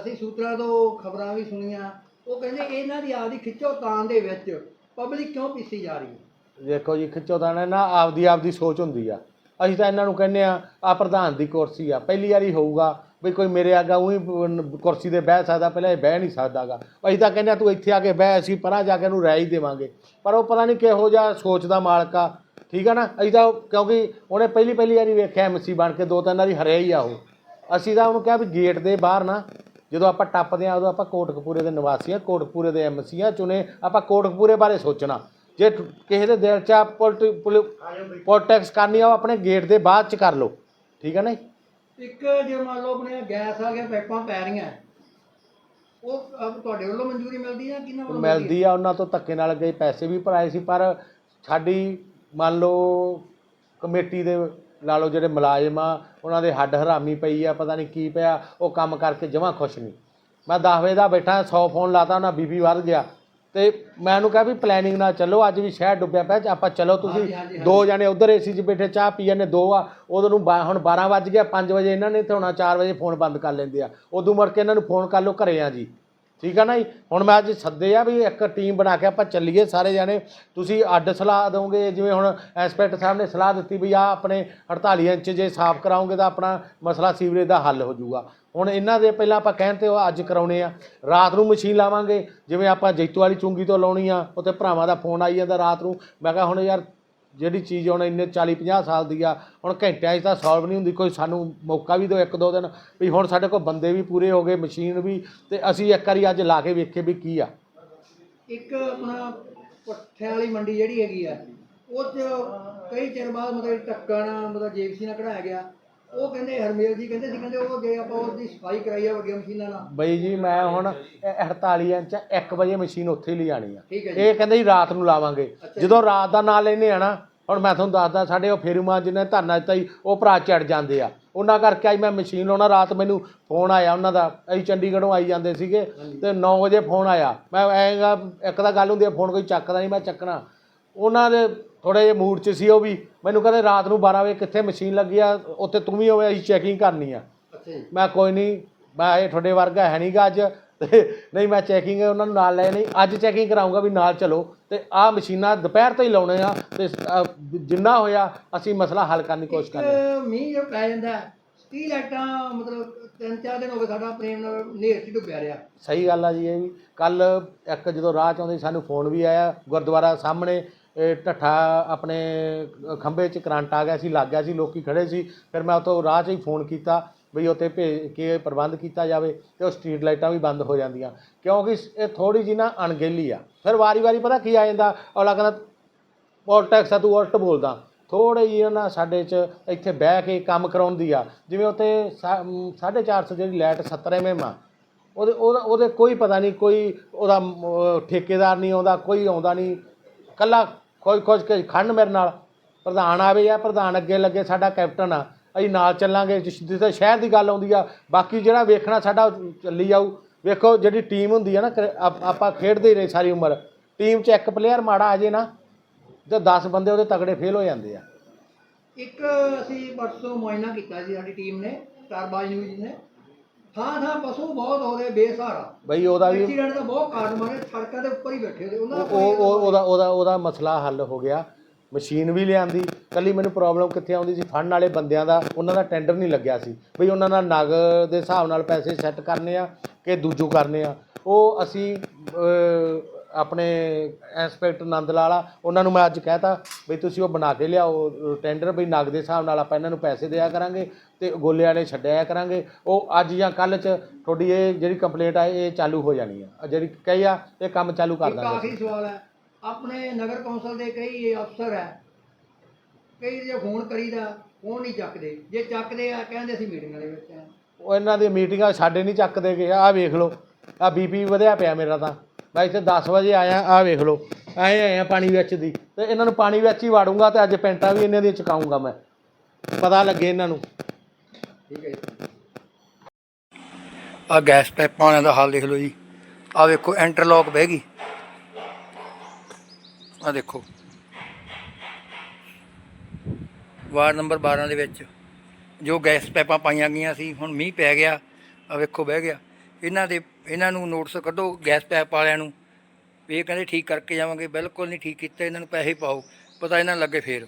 S1: ਅਸੀਂ ਸੂਤਰਾਂ ਤੋਂ ਖਬਰਾਂ ਵੀ ਸੁਣੀਆਂ। ਉਹ ਕਹਿੰਦੇ ਇਹਨਾਂ ਦੀ ਆਪਦੀ ਖਿੱਚੋ ਤਾਣ ਦੇ ਵਿੱਚ ਪਬਲਿਕ ਕਿਉਂ ਪੀਸੀ ਜਾ ਰਹੀ ਹੈ?
S3: ਦੇਖੋ ਜੀ ਖਿੱਚੋਤਾਣਾ ਨਾ ਆਪਦੀ ਆਪਦੀ ਸੋਚ ਹੁੰਦੀ ਆ। ਅਸੀਂ ਤਾਂ ਇਹਨਾਂ ਨੂੰ ਕਹਿੰਦੇ ਆ ਆ ਪ੍ਰਧਾਨ ਦੀ ਕੁਰਸੀ ਆ ਪਹਿਲੀ ਵਾਰੀ ਹੋਊਗਾ। ਵੀ ਕੋਈ ਮੇਰੇ ਆਗਾ ਉਹੀ ਕੁਰਸੀ ਤੇ ਬਹਿ ਸਕਦਾ ਪਹਿਲਾਂ ਇਹ ਬਹਿ ਨਹੀਂ ਸਕਦਾਗਾ। ਅਸੀਂ ਤਾਂ ਕਹਿੰਦੇ ਤੂੰ ਇੱਥੇ ਆ ਕੇ ਬਹਿ ਅਸੀਂ ਪਰਾਂ ਜਾ ਕੇ ਉਹਨੂੰ ਰਹਿ ਹੀ ਦੇਵਾਂਗੇ। ਪਰ ਉਹ ਪਤਾ ਨਹੀਂ ਕਿਹੋ ਜਿਹਾ ਸੋਚ ਦਾ ਮਾਲਕ ਆ। ਠੀਕ ਆ ਨਾ? ਅਸੀਂ ਤਾਂ ਕਿਉਂਕਿ ਉਹਨੇ ਪਹਿਲੀ ਪਹਿਲੀ ਵਾਰੀ ਵੇਖਿਆ ਐਮਸੀ ਬਣ ਕੇ ਦੋ ਤਿੰਨ ਵਾਰੀ ਹਰਿਆ ਹੀ ਆ ਉਹ। ਅਸੀਂ ਤਾਂ ਉਹਨੂੰ ਕਿਹਾ ਵੀ ਗੇਟ ਦੇ ਬਾਹਰ ਨਾ ਜਦੋਂ ਆਪਾਂ ਟੱਪਦੇ ਆ ਉਦੋਂ ਆਪਾਂ ਕੋਟਕਪੂਰੇ ਦੇ ਨਿਵਾਸੀ ਆ ਕੋਟਕਪੂਰੇ ਦੇ ਐਮਸੀ ਆ ਚੁਣੇ ਆਪਾਂ ਕੋਟਕਪੂਰੇ ਬਾਰੇ ਸੋਚਣਾ। ਜੇ ਕਿਸੇ ਦੇ ਦਿਲ 'ਚ ਆ ਪੋਲਿਟਿਕਸ ਕਰਨੀ ਆ ਉਹ ਆਪਣੇ ਗੇਟ ਦੇ ਬਾਅਦ 'ਚ ਕਰ ਲਓ। ਠੀਕ ਹੈ ਨਾ?
S1: ਇੱਕ ਜੇ ਮੰਨ ਲਓ ਆਪਣੇ ਗੈਸ ਆ ਗਿਆ, ਪਾਈਪਾਂ ਪੈ ਰਹੀਆਂ। ਉਹ, ਅਹ, ਤੁਹਾਡੇ ਵੱਲੋਂ ਮਨਜ਼ੂਰੀ ਮਿਲਦੀ ਹੈ ਕਿਹਨਾਂ ਵੱਲੋਂ
S3: ਮਿਲਦੀ ਆ? ਉਹਨਾਂ ਤੋਂ ਧੱਕੇ ਨਾਲ ਗਏ ਪੈਸੇ ਵੀ ਭਰਾਏ ਸੀ, ਪਰ ਸਾਡੀ ਮੰਨ ਲਓ ਕਮੇਟੀ ਦੇ ਲਾ ਲਓ ਜਿਹੜੇ ਮੁਲਾਜ਼ਮ ਆ, ਉਹਨਾਂ ਦੇ ਹੱਡ ਹਰਾਮੀ ਪਈ ਆ, ਪਤਾ ਨਹੀਂ ਕੀ ਪਿਆ, ਉਹ ਕੰਮ ਕਰਕੇ ਜਮਾਂ ਖੁਸ਼ ਨਹੀਂ। ਮੈਂ 10 ਵਜੇ ਦਾ ਬੈਠਾ 100 ਫੋਨ ਲਾਤਾ, ਉਹਨਾਂ ਬੀਬੀ ਵੱਧ ਗਿਆ। ਤੇ ਮੈਂ ਉਹਨੂੰ ਕਿਹਾ ਵੀ ਪਲੈਨਿੰਗ ਨਾਲ ਚੱਲੋ ਅੱਜ ਵੀ ਸ਼ਹਿਰ ਡੁੱਬਿਆ ਪਿਆ ਆਪਾਂ ਚੱਲੋ ਤੁਸੀਂ ਦੋ ਜਣੇ ਉਧਰ ਏਸੀ 'ਚ ਬੈਠੇ ਚਾਹ ਪੀ ਜਾਂਦੇ ਦੋ ਆ ਉਦੋਂ ਨੂੰ ਬਾ- ਹੁਣ 12 ਵੱਜ ਗਿਆ 5 ਵਜੇ ਇਹਨਾਂ ਨੇ ਤੇ ਹੁਣ 4 ਵਜੇ ਫੋਨ ਬੰਦ ਕਰ ਲੈਂਦੇ ਆ। ਉਦੋਂ ਮੁੜ ਕੇ ਇਹਨਾਂ ਨੂੰ ਫੋਨ ਕਰ ਲਓ ਘਰੇ ਆ ਜੀ। ਠੀਕ ਆ ਨਾ ਜੀ? ਹੁਣ ਮੈਂ ਅੱਜ ਸੱਦੇ ਆ ਵੀ ਇੱਕ ਟੀਮ ਬਣਾ ਕੇ ਆਪਾਂ ਚੱਲੀਏ ਸਾਰੇ ਜਾਣੇ। ਤੁਸੀਂ ਅੱਡ ਸਲਾਹ ਦੋਗੇ ਜਿਵੇਂ ਹੁਣ ਇੰਸਪੈਕਟਰ ਸਾਹਿਬ ਨੇ ਸਲਾਹ ਦਿੱਤੀ ਵੀ ਆ ਆਪਣੇ 48 ਇੰਚ ਜੇ ਸਾਫ਼ ਕਰਾਉਂਗੇ ਤਾਂ ਆਪਣਾ ਮਸਲਾ ਸੀਵਰੇਜ ਦਾ ਹੱਲ ਹੋ ਜਾਊਗਾ। ਹੁਣ ਇਹਨਾਂ ਦੇ ਪਹਿਲਾਂ ਆਪਾਂ ਕਹਿਣ ਤੇ ਉਹ ਅੱਜ ਕਰਾਉਣੇ ਆ। ਰਾਤ ਨੂੰ ਮਸ਼ੀਨ ਲਾਵਾਂਗੇ, ਜਿਵੇਂ ਆਪਾਂ ਜੈਤੋ ਵਾਲੀ ਚੁੰਗੀ ਤੋਂ ਲਾਉਣੀ ਆ, ਉੱਥੇ ਭਰਾਵਾਂ ਦਾ ਫੋਨ ਆਈ ਜਾਂਦਾ ਰਾਤ ਨੂੰ। ਮੈਂ ਕਿਹਾ ਹੁਣ ਯਾਰ ਜਿਹੜੀ ਚੀਜ਼ ਹੁਣ ਇੰਨੇ 40 50 ਸਾਲ ਦੀ ਆ, ਹੁਣ ਘੰਟਿਆਂ 'ਚ ਤਾਂ ਸੋਲਵ ਨਹੀਂ ਹੁੰਦੀ, ਕੋਈ ਸਾਨੂੰ ਮੌਕਾ ਵੀ ਦਿਓ ਇੱਕ ਦੋ ਦਿਨ, ਵੀ ਹੁਣ ਸਾਡੇ ਕੋਲ ਬੰਦੇ ਵੀ ਪੂਰੇ ਹੋ ਗਏ ਮਸ਼ੀਨ ਵੀ, ਤੇ ਅਸੀਂ ਇੱਕ ਵਾਰੀ ਅੱਜ ਲਾ ਕੇ ਵੇਖੇ ਵੀ ਕੀ ਆ।
S1: ਇੱਕ ਆਪਣਾ ਪੱਠਿਆਂ ਵਾਲੀ ਮੰਡੀ ਜਿਹੜੀ ਹੈਗੀ ਆ, ਉਹ 'ਚ ਕਈ ਚਿਰ ਬਾਅਦ ਮਤਲਬ ਢੱਕਣ ਮਤਲਬ ਜੇਬਸੀ ਨਾਲ ਕਢਾਇਆ ਗਿਆ। ਉਹ ਕਹਿੰਦੇ ਹਰਮੇਲ ਜੀ ਕਹਿੰਦੇ ਸੀ ਕਹਿੰਦੇ ਉਹ ਜੇ ਆਪਾਂ ਉਹਦੀ ਸਫ਼ਾਈ ਕਰਾਈ ਆ ਵੱਡੀਆਂ ਮਸ਼ੀਨਾਂ ਨਾਲ।
S3: ਬਈ ਜੀ ਮੈਂ ਹੁਣ ਇਹ 48 ਇੰਚ 1 ਵਜੇ ਮਸ਼ੀਨ ਉੱਥੇ ਹੀ ਲਿਜਾਣੀ ਆ।
S1: ਠੀਕ ਹੈ ਜੀ।
S3: ਇਹ ਕਹਿੰਦੇ ਜੀ ਰਾਤ ਨੂੰ ਲਾਵਾਂਗੇ।
S1: ਅੱਛਾ
S3: ਜਦੋਂ ਰਾਤ ਦਾ ਨਾਂ ਲੈਨੇ ਆ ਨਾ ਹੁਣ ਮੈਂ ਤੁਹਾਨੂੰ ਦੱਸਦਾ ਸਾਡੇ ਉਹ ਫੇਰੂਮਾਨ ਜਿਹਨੇ ਧਰਨਾ ਦਿੱਤਾ ਸੀ ਉਹ ਭਰਾ ਚੜ ਜਾਂਦੇ ਆ। ਉਹਨਾਂ ਕਰਕੇ ਅੱਜ ਮੈਂ ਮਸ਼ੀਨ ਲਾਉਣਾ ਰਾਤ ਮੈਨੂੰ ਫੋਨ ਆਇਆ ਉਹਨਾਂ ਦਾ। ਅਸੀਂ ਚੰਡੀਗੜ੍ਹੋਂ ਆਈ ਜਾਂਦੇ ਸੀਗੇ ਤੇ 9 ਵਜੇ ਫੋਨ ਆਇਆ। ਮੈਂ ਐਂਗਾ ਇੱਕ ਤਾਂ ਗੱਲ ਹੁੰਦੀ ਆ ਫੋਨ ਕੋਈ ਚੱਕਦਾ ਨਹੀਂ ਮੈਂ ਚੱਕਣਾ। ਉਹਨਾਂ ਦੇ ਥੋੜੇ ਜਿਹੇ ਮੂਡ 'ਚ ਸੀ ਉਹ ਵੀ। ਮੈਨੂੰ ਕਹਿੰਦੇ ਰਾਤ ਨੂੰ 12 ਵਜੇ ਕਿੱਥੇ ਮਸ਼ੀਨ ਲੱਗੀ ਆ ਉੱਥੇ ਤੂੰ ਵੀ ਹੋਵੇ ਅਸੀਂ ਚੈਕਿੰਗ ਕਰਨੀ ਆ।
S1: ਅੱਛਾ ਜੀ।
S3: ਮੈਂ ਕੋਈ ਨਹੀਂ ਮੈਂ ਇਹ ਤੁਹਾਡੇ ਵਰਗਾ ਹੈ ਨਹੀਂਗਾ ਅੱਜ। ਤੇ ਨਹੀਂ ਮੈਂ ਚੈਕਿੰਗ ਉਹਨਾਂ ਨੂੰ ਨਾਲ ਲੈ ਨਹੀਂ ਅੱਜ ਚੈਕਿੰਗ ਕਰਾਉਂਗਾ ਵੀ ਨਾਲ ਚਲੋ। ਤੇ ਆਹ ਮਸ਼ੀਨਾਂ ਦੁਪਹਿਰ ਤੋਂ ਹੀ ਲਾਉਣੇ ਆ ਤੇ ਜਿੰਨਾ ਹੋਇਆ ਅਸੀਂ ਮਸਲਾ ਹੱਲ ਕਰਨ ਦੀ ਕੋਸ਼ਿਸ਼ ਕਰਦੇ
S1: ਮੀਂਹ ਜੋ ਪੈ ਜਾਂਦਾ ਸਟੀਲ ਲਾਈਟਾਂ ਮਤਲਬ ਤਿੰਨ ਚਾਰ ਦਿਨ ਹੋ ਗਏ ਸਾਡਾ ਪ੍ਰੇਮ ਨਾਲ ਨੇਰ 'ਚ ਡੁੱਬਿਆ ਰਿਹਾ।
S3: ਸਹੀ ਗੱਲ ਆ ਜੀ ਇਹ ਵੀ। ਕੱਲ ਇੱਕ ਜਦੋਂ ਰਾਹ ਚ ਆਉਂਦੇ ਸੀ, ਸਾਨੂੰ ਫੋਨ ਵੀ ਆਇਆ ਗੁਰਦੁਆਰਾ ਸਾਹਮਣੇ ਢੱਠਾ ਆਪਣੇ ਖੰਭੇ 'ਚ ਕਰੰਟ ਆ ਗਿਆ ਸੀ, ਲੱਗ ਗਿਆ ਸੀ, ਲੋਕੀ ਖੜੇ ਸੀ। ਫਿਰ ਮੈਂ ਉਤੋਂ ਰਾਹ 'ਚ ਹੀ ਫੋਨ ਕੀਤਾ ਵੀ ਉੱਥੇ ਭੇਜ ਕੇ ਪ੍ਰਬੰਧ ਕੀਤਾ ਜਾਵੇ ਤੇ ਉਹ ਸਟਰੀਟ ਲਾਈਟਾਂ ਵੀ ਬੰਦ ਹੋ ਜਾਂਦੀਆਂ। ਕਿਉਂਕਿ ਇਹ ਥੋੜੀ ਜਿਹੀ ਨਾ ਅਣਗਹਿਲੀ ਆ। ਫਿਰ ਵਾਰੀ-ਵਾਰੀ ਪਤਾ ਕੀ ਆ ਜਾਂਦਾ, ਅਗਲਾ ਕਹਿੰਦਾ ਪੋਲਿਟਿਕਸ ਆ, ਤੂੰ ਉਲਟ ਬੋਲਦਾ। ਥੋੜੇ ਜਿਹੀ ਨਾ ਸਾਡੇ 'ਚ ਇੱਥੇ ਬਹਿ ਕੇ ਕੰਮ ਕਰਾਉਂਦੀ ਆ। ਜਿਵੇਂ ਉੱਥੇ 450 ਜਿਹੜੀ ਲਾਈਟ 70 ਐਮਐਮ ਆ, ਉਹਦੇ, ਉਹਦਾ, ਉਹਦੇ ਕੋਈ ਪਤਾ ਨਹੀਂ, ਕੋਈ ਉਹਦਾ ਠੇਕੇਦਾਰ ਨਹੀਂ ਆਉਂਦਾ, ਕੋਈ ਆਉਂਦਾ ਨਹੀਂ। ਕੱਲਾ ਖੋਜ ਖੋਜ ਕੇ ਖੰਡ ਮੇਰੇ ਨਾਲ। ਪ੍ਰਧਾਨ ਆਵੇ ਆ, ਪ੍ਰਧਾਨ ਅੱਗੇ ਲੱਗੇ, ਸਾਡਾ ਕੈਪਟਨ ਆ। ਅਸੀਂ ਨਾਲ ਚੱਲਾਂਗੇ, ਜਿਸ ਜਿੱਥੇ ਸ਼ਹਿਰ ਦੀ ਗੱਲ ਆਉਂਦੀ ਆ। ਬਾਕੀ ਜਿਹੜਾ ਵੇਖਣਾ ਸਾਡਾ, ਉਹ ਚੱਲੀ ਜਾਊ। ਵੇਖੋ ਜਿਹੜੀ ਟੀਮ ਹੁੰਦੀ ਆ ਨਾ ਆਪਾਂ ਖੇਡਦੇ ਹੀ ਰਹੇ ਸਾਰੀ ਉਮਰ। ਟੀਮ 'ਚ ਇੱਕ ਪਲੇਅਰ ਮਾੜਾ ਆ ਜੇ ਨਾ, ਤੇ 10 ਬੰਦੇ ਉਹਦੇ ਤਗੜੇ ਫੇਲ ਹੋ ਜਾਂਦੇ ਆ।
S1: ਇੱਕ ਅਸੀਂ ਪਰਸੋਂ ਮੁਆਇਨਾ ਕੀਤਾ ਸੀ ਸਾਡੀ ਟੀਮ ਨੇ ਸਟਾਰਬਾਜ਼ ਨਿਊਜ਼ ਨੇ। ਥਾਂ ਥਾਂ ਪਸ਼ੂ ਬਹੁਤ ਹੋ ਰਹੇ ਬੇਸਹਾਰਾ।
S3: ਬਈ ਉਹਦਾ ਵੀ
S1: ਐਕਸੀਡੈਂਟ ਦਾ ਬਹੁਤ ਕਾਰਨ ਮਾਰੇ ਸੜਕਾਂ ਦੇ ਉੱਪਰ ਹੀ ਬੈਠੇ ਨੇ ਉਹਨਾਂ
S3: ਉਹ ਉਹ ਉਹ- ਉਹਦਾ ਉਹਦਾ ਉਹਦਾ ਮਸਲਾ ਹੱਲ ਹੋ ਗਿਆ। ਮਸ਼ੀਨ ਵੀ ਲਿਆਂਦੀ। ਕੱਲੀ ਮੈਨੂੰ ਪ੍ਰੋਬਲਮ ਕਿੱਥੇ ਆਉਂਦੀ ਸੀ? ਫੰਡ ਵਾਲੇ ਬੰਦਿਆਂ ਦਾ ਉਹਨਾਂ ਦਾ ਟੈਂਡਰ ਨਹੀਂ ਲੱਗਿਆ ਸੀ। ਬਈ ਉਹਨਾਂ ਨਾਲ ਨਗ ਦੇ ਹਿਸਾਬ ਨਾਲ ਪੈਸੇ ਸੈੱਟ ਕਰਨੇ ਆ ਕਿ ਦੂਜੂ ਕਰਨੇ ਆ। ਉਹ ਅਸੀਂ ਅਹ, ਆਪਣੇ ਇੰਸਪੈਕਟਰ ਨੰਦ ਲਾਲਾ ਉਹਨਾਂ ਨੂੰ ਮੈਂ ਅੱਜ ਕਹਿਤਾ ਬਈ ਤੁਸੀਂ ਉਹ ਬਣਾ ਕੇ ਲਿਆਓ ਟੈਂਡਰ ਬਈ ਨਗ ਦੇ ਹਿਸਾਬ ਨਾਲ ਆਪਾਂ ਇਹਨਾਂ ਨੂੰ ਪੈਸੇ ਦਿਆ ਕਰਾਂਗੇ ਤੇ ਗੋਲੇ ਵਾਲੇ ਛੱਡਿਆ ਕਰਾਂਗੇ। ਉਹ ਅੱਜ ਜਾਂ ਕੱਲ ਚ ਤੁਹਾਡੀ ਇਹ ਜਿਹੜੀ ਕੰਪਲੇਂਟ ਆ ਇਹ ਚਾਲੂ ਹੋ ਜਾਣੀ ਆ। ਜਿਹੜੀ ਕਹੀ ਆ ਇਹ ਕੰਮ ਚਾਲੂ ਕਰ ਦਾਂਗੇ
S1: ਆਖਰੀ ਸਵਾਲ ਹੈ। ਆਪਣੇ ਨਗਰ ਕੌਂਸਲ ਦੇ ਕਈ ਅਫਸਰ ਹੈ। ਕਈ ਜੇ ਫੋਨ ਕਰੀਦਾ ਫੋਨ ਨਹੀਂ ਚੱਕਦੇ। ਜੇ ਚੱਕਦੇ ਆ ਕਹਿੰਦੇ ਅਸੀਂ ਮੀਟਿੰਗਾਂ ਦੇ ਵਿੱਚ ਆ।
S3: ਉਹ ਇਹਨਾਂ ਦੀ ਮੀਟਿੰਗਾਂ ਸਾਡੇ ਨਹੀਂ ਚੱਕਦੇ ਆਹ ਵੇਖ ਲਓ। ਆਹ ਬੀਪੀ ਵਧਿਆ ਪਿਆ ਮੇਰਾ ਤਾਂ। ਮੈਂ ਇੱਥੇ 10 ਵਜੇ ਆਇਆ, ਆਹ ਵੇਖ ਲਓ, ਆਏ ਆਏ ਆ ਪਾਣੀ ਵਿੱਚ ਦੀ। ਤੇ ਇਹਨਾਂ ਨੂੰ ਪਾਣੀ ਵਿੱਚ ਹੀ ਵਾੜੂੰਗਾ ਤੇ ਅੱਜ ਪੈਂਟਾਂ ਵੀ ਇਹਨਾਂ ਦੀਆਂ ਚੁਕਾਉਂਗਾ ਮੈਂ। ਪਤਾ ਲੱਗੇ ਇਹਨਾਂ ਨੂੰ।
S1: ਠੀਕ ਹੈ ਜੀ।
S4: ਆ ਗੈਸ ਪਾਈਪਾਂ ਵਾਲਿਆਂ ਦਾ ਹਾਲ ਦੇਖ ਲਓ ਜੀ। ਆ ਵੇਖੋ, ਇੰਟਰਲੌਕ ਬਹਿ ਗਈ। ਆ ਦੇਖੋ। ਵਾਰਡ ਨੰਬਰ 12 ਦੇ ਵਿੱਚ ਜੋ ਗੈਸ ਪਾਈਪਾਂ ਪਾਈਆਂ ਗਈਆਂ ਸੀ, ਹੁਣ ਮੀਂਹ ਪੈ ਗਿਆ। ਆ ਵੇਖੋ, ਬਹਿ ਗਿਆ। ਇਹਨਾਂ ਦੇ ਇਹਨਾਂ ਨੂੰ ਨੋਟਿਸ ਕੱਢੋ ਗੈਸ ਪੈਪ ਵਾਲਿਆਂ ਨੂੰ ਵੀ ਇਹ ਕਹਿੰਦੇ ਠੀਕ ਕਰਕੇ ਜਾਵਾਂਗੇ, ਬਿਲਕੁਲ ਨਹੀਂ ਠੀਕ ਕੀਤਾ, ਇਹਨਾਂ ਨੂੰ ਪੈਸੇ ਪਾਓ, ਪਤਾ ਇਹਨਾਂ ਲੱਗੇ ਫੇਰ।